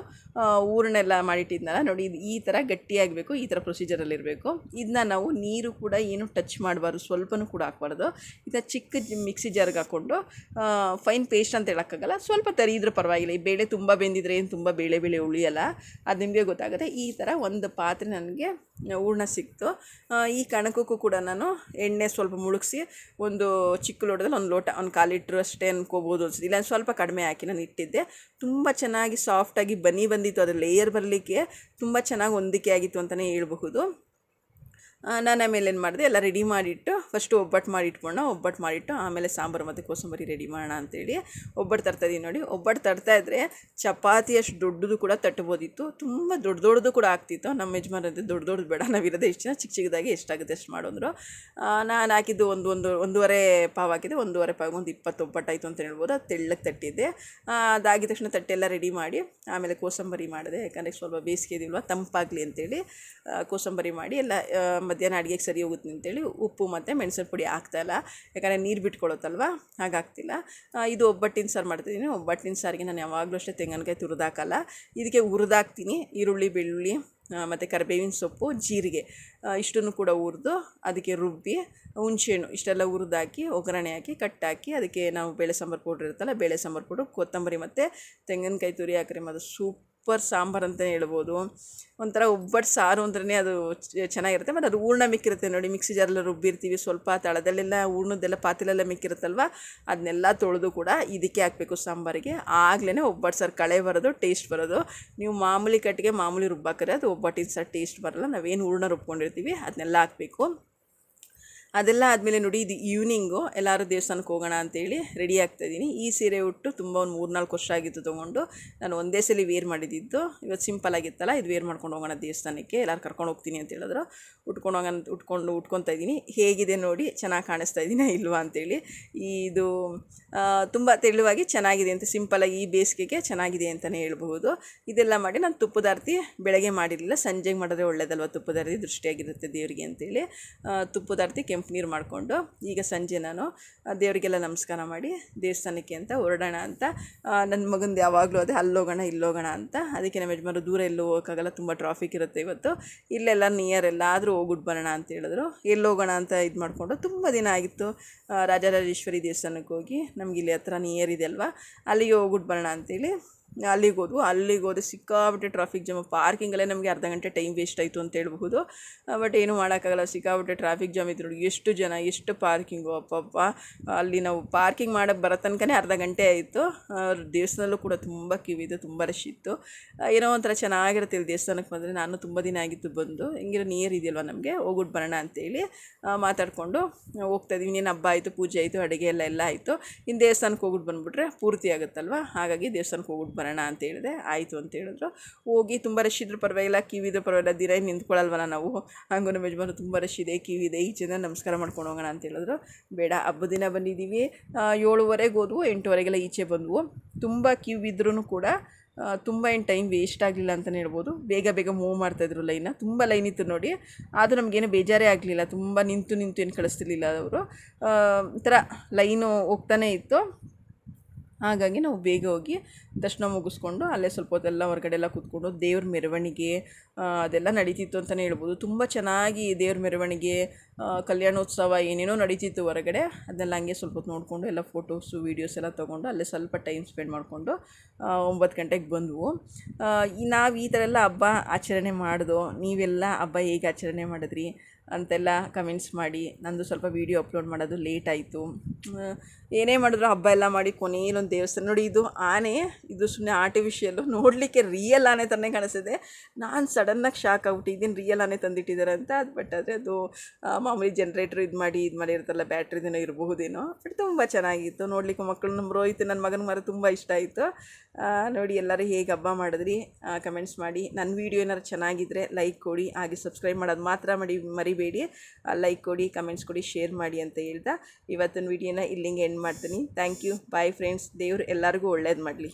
ಊರನ್ನೆಲ್ಲ ಮಾಡಿಟ್ಟಿದ್ನಲ್ಲ, ನೋಡಿ ಇದು ಈ ಥರ ಗಟ್ಟಿಯಾಗಬೇಕು, ಈ ಥರ ಇರಬೇಕು ಇದನ್ನ ನಾವು ನೀರು ಕೂಡ ಏನು ಟಚ್ ಮಾಡಬಾರ್ದು, ಸ್ವಲ್ಪನೂ ಕೂಡ ಹಾಕ್ಬಾರ್ದು. ಇದನ್ನ ಚಿಕ್ಕ ಮಿಕ್ಸಿ ಜಾರ್ಗೆ ಹಾಕ್ಕೊಂಡು ಫೈನ್ ಪೇಸ್ಟ್ ಅಂತ ಹೇಳೋಕ್ಕಾಗಲ್ಲ. ಸ್ವಲ್ಪ ತರಿ ಪರವಾಗಿಲ್ಲ. ಈ ಬೇಳೆ ತುಂಬ ಬೆಂದಿದ್ರೆ ಏನು ತುಂಬ ಬೇಳೆ ಬೇಳೆ ಉಳಿಯಲ್ಲ. ಅದು ನಿಮಗೆ ಗೊತ್ತಾಗುತ್ತೆ. ಈ ಥರ ಒಂದು ಪಾತ್ರೆ ನನಗೆ ಹೂರ್ಣ ಸಿಕ್ತು. ಈ ಕಣಕಕ್ಕೂ ಕೂಡ ನಾನು ಎಣ್ಣೆ ಸ್ವಲ್ಪ ಮುಳುಗಿಸಿ ಒಂದು ಚಿಕ್ಕ ಲೋಟದಲ್ಲಿ ಒಂದು ಲೋಟ, ಒಂದು ಕಾಲು ಲೀಟ್ರ್ ಅಷ್ಟೇ ಅನ್ಕೋಬೋದು ಅನ್ಸುತ್ತೆ. ಇಲ್ಲ ಸ್ವಲ್ಪ ಕಡಿಮೆ ಹಾಕಿ ನಾನು ಇಟ್ಟಿದ್ದೆ. ತುಂಬ ಚೆನ್ನಾಗಿ ಸಾಫ್ಟಾಗಿ ಬನಿ ಬಂದಿತ್ತು. ಅದರ ಲೇಯರ್ ಬರಲಿಕ್ಕೆ ತುಂಬ ಚೆನ್ನಾಗಿ ಹೊಂದಿಕೆ ಆಗಿತ್ತು ಅಂತಲೇ ಹೇಳ್ಬಹುದು. ಆ, ನಾನು ಆಮೇಲೆ ಏನು ಮಾಡಿದೆ, ಎಲ್ಲ ರೆಡಿ ಮಾಡಿಟ್ಟು ಫಸ್ಟು ಒಬ್ಬಟ್ಟು ಮಾಡಿ ಇಟ್ಕೊಂಡು ಒಬ್ಬಟ್ಟು ಮಾಡಿಟ್ಟು, ಆಮೇಲೆ ಸಾಂಬಾರು ಮತ್ತು ಕೋಸಂಬರಿ ರೆಡಿ ಮಾಡೋಣ ಅಂತೇಳಿ. ಒಬ್ಬಟ್ಟು ತರ್ತಾಯಿದ್ದೀನಿ ನೋಡಿ. ಒಬ್ಬಟ್ಟು ತರ್ತಾ ಇದ್ದರೆ ಚಪಾತಿ ಅಷ್ಟು ದೊಡ್ಡದು ಕೂಡ ತಟ್ಬೋದಿತ್ತು. ತುಂಬ ದೊಡ್ಡ ದೊಡ್ಡದು ಕೂಡ ಆಗ್ತಿತ್ತು. ನಮ್ಮ ಯಜಮಾನದ್ದು ದೊಡ್ಡ ದೊಡ್ಡದು ಬೇಡ. ನಾವಿರೋದೇ ಇಷ್ಟು ಜನ ಚಿಕ್ಕ ಚಿಕ್ಕದಾಗಿ ಎಷ್ಟಾಗುತ್ತೆ ಅಷ್ಟು ಮಾಡೋದ್ರು. ನಾನು ಹಾಕಿದ್ದು ಒಂದು ಒಂದು, ಒಂದೂವರೆ ಪಾವು ಹಾಕಿದೆ ಒಂದೂವರೆ ಪಾವು, ಒಂದು ಇಪ್ಪತ್ತು ಒಬ್ಬಟ್ಟು ಆಯಿತು ಅಂತ ಹೇಳ್ಬೋದು. ಅದು ತೆಳ್ಳಗೆ ತಟ್ಟಿದ್ದೆ. ಅದಾಗಿದ ತಕ್ಷಣ ತಟ್ಟೆಲ್ಲ ರೆಡಿ ಮಾಡಿ, ಆಮೇಲೆ ಕೋಸಂಬರಿ ಮಾಡಿದೆ. ಯಾಕಂದರೆ ಸ್ವಲ್ಪ ಬೇಸಿಗೆ ಇದಿಲ್ವ ತಂಪಾಗಲಿ ಅಂತೇಳಿ ಕೋಸಂಬರಿ ಮಾಡಿ ಎಲ್ಲ ಮಧ್ಯಾಹ್ನ ಅಡುಗೆಗೆ ಸರಿ ಹೋಗುತ್ತೆ ಅಂತೇಳಿ ಉಪ್ಪು ಮತ್ತು ಮೆಣಸಿನ ಪುಡಿ ಹಾಕ್ತಾಯಿಲ್ಲ ಯಾಕಂದರೆ ನೀರು ಬಿಟ್ಕೊಳ್ಳುತ್ತಲ್ವ ಹಾಗಾಗ್ತಿಲ್ಲ ಇದು ಒಬ್ಬಟ್ಟಿನ ಸಾರು ಮಾಡ್ತಿದ್ದೀನಿ. ಒಬ್ಬಟ್ಟಿನ ಸಾರಿಗೆ ನಾನು ಯಾವಾಗಲೂ ಅಷ್ಟೇ ತೆಂಗಿನಕಾಯಿ ತುರಿದಾಕಲ್ಲ. ಇದಕ್ಕೆ ಹುರಿದಾಕ್ತೀನಿ. ಈರುಳ್ಳಿ, ಬೆಳ್ಳುಳ್ಳಿ ಮತ್ತು ಕರಿಬೇವಿನ ಸೊಪ್ಪು, ಜೀರಿಗೆ. ಇಷ್ಟನ್ನು ಕೂಡ ಹುರಿದು ಅದಕ್ಕೆ ರುಬ್ಬಿ ಹುಣಸೆಹಣ್ಣು ಇಷ್ಟೆಲ್ಲ ಹುರಿದಾಕಿ, ಒಗ್ಗರಣೆ ಹಾಕಿ ಕಟ್ಟಾಕಿ ಅದಕ್ಕೆ ನಾವು ಬೇಳೆ ಸಾಂಬಾರು ಪೌಡ್ರ್ ಇರುತ್ತಲ್ಲ, ಬೇಳೆ ಸಾಂಬಾರು ಪೌಡ್ರು, ಕೊತ್ತಂಬರಿ ಮತ್ತು ತೆಂಗಿನಕಾಯಿ ತುರಿ ಹಾಕ್ರಿ ಅದು ಸೂಪರ್ ಸಾಂಬಾರು ಅಂತಲೇ ಹೇಳ್ಬೋದು. ಒಂಥರ ಒಬ್ಬಟ್ಟು ಸಾರು ಅಂದ್ರೆ ಅದು ಚೆನ್ನಾಗಿರುತ್ತೆ. ಮತ್ತು ಅದು ಹೂರ್ಣ ಮಿಕ್ಕಿರುತ್ತೆ ನೋಡಿ. ಮಿಕ್ಸಿ ಜಾರಲ್ಲಿ ರುಬ್ಬಿರ್ತೀವಿ. ಸ್ವಲ್ಪ ತಳದಲ್ಲೆಲ್ಲ ಹೂರ್ಣದ್ದೆಲ್ಲ ಪಾತ್ರೆಲ್ಲ ಮಿಕ್ಕಿರುತ್ತಲ್ವ? ಅದನ್ನೆಲ್ಲ ತೊಳೆದು ಕೂಡ ಇದಕ್ಕೆ ಹಾಕಬೇಕು ಸಾಂಬಾರಿಗೆ. ಆಗ್ಲೇ ಒಬ್ಬಟ್ಟು ಸಾರು ಕಳೆ ಬರೋದು, ಟೇಸ್ಟ್ ಬರೋದು. ನೀವು ಮಾಮೂಲಿ ಕಟ್ಟಿಗೆ ಮಾಮೂಲಿ ರುಬ್ಬಾಕರೆ ಅದು ಒಬ್ಬಟ್ಟಿನ ಸಾರು ಟೇಸ್ಟ್ ಬರಲ್ಲ. ನಾವೇನು ಹೂರ್ಣ ರುಬ್ಕೊಂಡಿರ್ತೀವಿ ಅದನ್ನೆಲ್ಲ ಹಾಕಬೇಕು. ಅದೆಲ್ಲ ಆದಮೇಲೆ ನೋಡಿ ಇದು ಈವ್ನಿಂಗು ಎಲ್ಲರೂ ದೇವಸ್ಥಾನಕ್ಕೆ ಹೋಗೋಣ ಅಂತೇಳಿ ರೆಡಿ ಆಗ್ತಾಯಿದ್ದೀನಿ ಈ ಸೀರೆ ಉಟ್ಟು ತುಂಬ ಒಂದು ಮೂರ್ನಾಲ್ಕು ವರ್ಷ ಆಗಿತ್ತು ತೊಗೊಂಡು ನಾನು ಒಂದೇ ಸಲ ವೇರ್ ಮಾಡಿದ್ದು. ಇವತ್ತು ಸಿಂಪಲ್ ಆಗಿತ್ತಲ್ಲ, ಇದು ವೇರ್ ಮಾಡ್ಕೊಂಡು ಹೋಗೋಣ ದೇವಸ್ಥಾನಕ್ಕೆ, ಎಲ್ಲರೂ ಕರ್ಕೊಂಡು ಹೋಗ್ತೀನಿ ಅಂತ ಹೇಳಿದ್ರು. ಉಟ್ಕೊಂಡು ಹೋಗೋಣ ಉಟ್ಕೊಂಡು ಉಟ್ಕೊತಾ ಇದ್ದೀನಿ. ಹೇಗಿದೆ ನೋಡಿ, ಚೆನ್ನಾಗಿ ಕಾಣಿಸ್ತಾ ಇದ್ದೀನ ಇಲ್ವಾ ಅಂತೇಳಿ. ಇದು ತುಂಬ ತೆಳುವಾಗಿ ಚೆನ್ನಾಗಿದೆ ಅಂತ ಸಿಂಪಲಾಗಿ ಈ ಬೇಸಿಗೆಗೆ ಚೆನ್ನಾಗಿದೆ ಅಂತಲೇ ಹೇಳ್ಬಹುದು. ಇದೆಲ್ಲ ಮಾಡಿ ನಾನು ತುಪ್ಪದಾರ್ತಿ ಬೆಳಗ್ಗೆ ಮಾಡಿರಲಿಲ್ಲ, ಸಂಜೆಗೆ ಮಾಡಿದ್ರೆ ಒಳ್ಳೇದಲ್ವ ತುಪ್ಪದಾರ್ತಿ ದೃಷ್ಟಿಯಾಗಿರುತ್ತೆ ದೇವರಿಗೆ ಅಂತೇಳಿ. ತುಪ್ಪದಾರ್ತಿ ಕೆಂಪು ನೀರು ಮಾಡಿಕೊಂಡು ಈಗ ಸಂಜೆ ನಾನು ದೇವರಿಗೆಲ್ಲ ನಮಸ್ಕಾರ ಮಾಡಿ ದೇವಸ್ಥಾನಕ್ಕೆ ಅಂತ ಹೊರಡೋಣ ಅಂತ ನನ್ನ ಮಗಂದು ಯಾವಾಗಲೂ ಅದೇ ಅಲ್ಲೋಗೋಣ, ಇಲ್ಲೋಗೋಣ ಅಂತ, ಅದಕ್ಕೆ ನಮ್ಮ ಯಜಮಾನರು ದೂರ ಎಲ್ಲೂ ಹೋಗೋಕ್ಕಾಗಲ್ಲ, ತುಂಬ ಟ್ರಾಫಿಕ್ ಇರುತ್ತೆ ಇವತ್ತು. ಇಲ್ಲೆಲ್ಲ ನಿಯರ್ ಎಲ್ಲಾದರೂ ಹೋಗ್ಬಿಟ್ಟು ಬರೋಣ ಅಂತ ಹೇಳಿದ್ರು. ಎಲ್ಲೋಗೋಣ ಅಂತ ಇದು ಮಾಡಿಕೊಂಡು ತುಂಬ ದಿನ ಆಗಿತ್ತು ರಾಜರಾಜೇಶ್ವರಿ ದೇವಸ್ಥಾನಕ್ಕೆ ಹೋಗಿ ಇಲ್ಲಿ ಹತ್ರ ನಿಯರ್ ಇದೆ ಅಲ್ವಾ, ಅಲ್ಲಿಗೆ ಹೋಗ್ಬಿಟ್ಟು ಬರೋಣ ಅಂತೇಳಿ ಅಲ್ಲಿಗೆ ಹೋದ್ವು. ಅಲ್ಲಿಗೆ ಹೋದ್ರೆ ಸಿಕ್ಕಾಬಿಟ್ಟೆ ಟ್ರಾಫಿಕ್ ಜಾಮ್ ಪಾರ್ಕಿಂಗಲ್ಲೇ ನಮಗೆ ಅರ್ಧ ಗಂಟೆ ಟೈಮ್ ವೇಸ್ಟ್ ಆಯಿತು ಅಂತ ಹೇಳ್ಬಹುದು. ಬಟ್ ಏನು ಮಾಡೋಕ್ಕಾಗಲ್ಲ. ಸಿಕ್ಕಾಬಿಟ್ಟೆ ಟ್ರಾಫಿಕ್ ಜಾಮ್ ನೋಡಿ. ಎಷ್ಟು ಜನ, ಎಷ್ಟು ಪಾರ್ಕಿಂಗು ಅಪ್ಪಪ್ಪ ಅಲ್ಲಿ ನಾವು ಪಾರ್ಕಿಂಗ್ ಮಾಡೋಕ್ಕೆ ಬರೋ ತನಕನೇ ಅರ್ಧ ಗಂಟೆ ಆಯಿತು. ದೇವಸ್ಥಾನದಲ್ಲೂ ಕೂಡ ತುಂಬ ಕ್ಯೂ ಇದೆ, ತುಂಬ ರಶ್ ಇತ್ತು. ಏನೋ ಒಂಥರ ಚೆನ್ನಾಗಿರುತ್ತೆ ಇಲ್ಲಿ ದೇವಸ್ಥಾನಕ್ಕೆ ಬಂದರೆ. ನಾನು ತುಂಬ ದಿನ ಆಗಿತ್ತು ಬಂದು. ಹೆಂಗಿರೋ ನಿಯರ್ ಇದೆಯಲ್ವ ನಮಗೆ? ಹೋಗ್ಬಿಟ್ಟು ಬರೋಣ ಅಂತೇಳಿ ಮಾತಾಡಿಕೊಂಡು ಹೋಗ್ತಾ ಇದೀವಿ ಇನ್ನೇನು ಹಬ್ಬ ಆಯಿತು, ಪೂಜೆ ಆಯಿತು, ಅಡುಗೆ ಎಲ್ಲ ಎಲ್ಲ ಆಯಿತು. ಇನ್ನು ದೇವಸ್ಥಾನಕ್ಕೆ ಹೋಗ್ಬಿಟ್ಟು ಬಂದುಬಿಟ್ರೆ ಪೂರ್ತಿ ಆಗುತ್ತಲ್ವ? ಹಾಗಾಗಿ ದೇವಸ್ಥಾನಕ್ಕೆ ಹೋಗ್ಬಿಟ್ಟು ಬರೋಣ ಅಂತ ಹೇಳಿದೆ. ಆಯಿತು ಅಂತ ಹೇಳಿದ್ರು. ಹೋಗಿ ತುಂಬ ರಶ್ ಇದ್ರು ಪರವಾಗಿಲ್ಲ ಕಿವಿದ್ರು ಪರವಾಗಿಲ್ಲ ದಿರೈ ನಿಂತ್ಕೊಳ್ಳಲ್ವಲ್ಲ ನಾವು. ಹಂಗೂ ನಮ್ಮ ಯಜಮಾನ ತುಂಬ ರಶ್ ಇದೆ ಕಿವಿದೆ ಈಚೆಯಿಂದ ನಮಸ್ಕಾರ ಮಾಡ್ಕೊಂಡು ಹೋಗೋಣ ಅಂತ ಹೇಳಿದ್ರು. ಬೇಡ, ಹಬ್ಬದ ದಿನ ಬಂದಿದ್ದೀವಿ. ಏಳುವರೆಗೆ ಹೋದ್ವು, ಎಂಟುವರೆಗೆಲ್ಲ ಈಚೆ ಬಂದವು. ತುಂಬ ಕ್ಯೂ ಇದ್ರೂ ಕೂಡ ತುಂಬ ಏನು ಟೈಮ್ ವೇಸ್ಟ್ ಆಗಲಿಲ್ಲ ಅಂತಲೇ ಹೇಳ್ಬೋದು. ಬೇಗ ಬೇಗ ಮೂವ್ ಮಾಡ್ತಾಯಿದ್ರು ಲೈನ. ತುಂಬ ಲೈನ್ ಇತ್ತು ನೋಡಿ. ಆದರೂ ನಮಗೇನು ಬೇಜಾರೇ ಆಗಲಿಲ್ಲ. ತುಂಬ ನಿಂತು ನಿಂತು ಏನು ಕಳಿಸ್ತಿರ್ಲಿಲ್ಲ ಅವರು. ಒಂಥರ ಲೈನು ಹೋಗ್ತಾನೇ ಇತ್ತು. ಹಾಗಾಗಿ ನಾವು ಬೇಗ ಹೋಗಿ ದರ್ಶನ ಮುಗಿಸ್ಕೊಂಡು ಅಲ್ಲೇ ಸ್ವಲ್ಪ ಹೊತ್ತೆಲ್ಲ ಹೊರಗಡೆ ಎಲ್ಲ ಕೂತ್ಕೊಂಡು ದೇವ್ರ ಮೆರವಣಿಗೆ ಅದೆಲ್ಲ ನಡೀತಿತ್ತು ಅಂತಲೇ ಹೇಳ್ಬೋದು. ತುಂಬ ಚೆನ್ನಾಗಿ ದೇವ್ರ ಮೆರವಣಿಗೆ ಕಲ್ಯಾಣೋತ್ಸವ ಏನೇನೋ ನಡೀತಿತ್ತು ಹೊರಗಡೆ, ಅದನ್ನೆಲ್ಲ ಹಂಗೆ ಸ್ವಲ್ಪ ಹೊತ್ತು ನೋಡಿಕೊಂಡು ಎಲ್ಲ ಫೋಟೋಸು, ವೀಡಿಯೋಸ್ ಎಲ್ಲ ತೊಗೊಂಡು ಅಲ್ಲೇ ಸ್ವಲ್ಪ ಟೈಮ್ ಸ್ಪೆಂಡ್ ಮಾಡಿಕೊಂಡು ಒಂಬತ್ತು ಗಂಟೆಗೆ ಬಂದವು. ನಾವು ಈ ಥರ ಎಲ್ಲ ಹಬ್ಬ ಆಚರಣೆ ಮಾಡಿದೋ, ನೀವೆಲ್ಲ ಹಬ್ಬ ಹೇಗೆ ಆಚರಣೆ ಮಾಡಿದ್ರಿ? ಅಂತೆಲ್ಲ ಕಮೆಂಟ್ಸ್ ಮಾಡಿ, ನಂದು ಸ್ವಲ್ಪ ವೀಡಿಯೋ ಅಪ್ಲೋಡ್ ಮಾಡೋದು ಲೇಟ್ ಆಯಿತು. ಏನೇ ಮಾಡಿದ್ರು ಹಬ್ಬ ಎಲ್ಲ ಮಾಡಿ ಕೊನೆಯಲ್ಲಿ ಒಂದು ದೇವಸ್ಥಾನ. ನೋಡಿ ಇದು ಆನೆ, ಇದು ಸುಮ್ಮನೆ ಆರ್ಟಿಫಿಷಿಯಲ್ಲು ನೋಡಲಿಕ್ಕೆ ರಿಯಲ್ ಆನೆ ಥರನೇ ಕಾಣಿಸಿದೆ ನಾನು ಸಡನ್ನಾಗಿ ಶಾಕ್ ಆಗ್ಬಿಟ್ಟಿದ್ದೀನಿ ರಿಯಲ್ ಆನೆ ತಂದಿಟ್ಟಿದ್ದಾರೆ ಅಂತ. ಅದು ಬಟ್ ಆದರೆ ಅದು ಮಾಮೂಲಿ ಜನ್ರೇಟ್ರ್ ಇದು ಮಾಡಿ, ಇದು ಮಾಡಿರ್ತಾರಲ್ಲ ಬ್ಯಾಟ್ರಿದೇನೋ ಇರಬಹುದೇನೋ. ಬಟ್ ತುಂಬ ಚೆನ್ನಾಗಿತ್ತು. ನೋಡಲಿಕ್ಕೆ ಮಕ್ಕಳು ನಮ್ಮ ರೋಹಿತ್ ನನ್ನ ಮಗನ ಮರ ತುಂಬ ಇಷ್ಟ ಆಯಿತು. ನೋಡಿ ಎಲ್ಲರೂ ಹೇಗೆ ಹಬ್ಬ ಮಾಡಿದ್ರಿ ಕಮೆಂಟ್ಸ್ ಮಾಡಿ. ನನ್ನ ವೀಡಿಯೋ ಏನಾದ್ರು ಚೆನ್ನಾಗಿದ್ದರೆ ಲೈಕ್ ಕೊಡಿ, ಹಾಗೆ ಸಬ್ಸ್ಕ್ರೈಬ್ ಮಾಡೋದು ಮಾತ್ರ ಮಾಡಿ ಮರಿಬೇಡಿ ಲೈಕ್ ಕೊಡಿ ಕಮೆಂಟ್ಸ್ ಕೊಡಿ ಶೇರ್ ಮಾಡಿ ಅಂತ ಹೇಳ್ತಾ ಇವತ್ತಿನ ವಿಡಿಯೋನ ಇಲ್ಲಿಂಗೆ ಎಂಡ್ ಮಾಡ್ತೀನಿ. ಥ್ಯಾಂಕ್ ಯು ಬಾಯ್ ಫ್ರೆಂಡ್ಸ್ ದೇವ್ರು ಎಲ್ಲರಿಗೂ ಒಳ್ಳೇದು ಮಾಡಲಿ.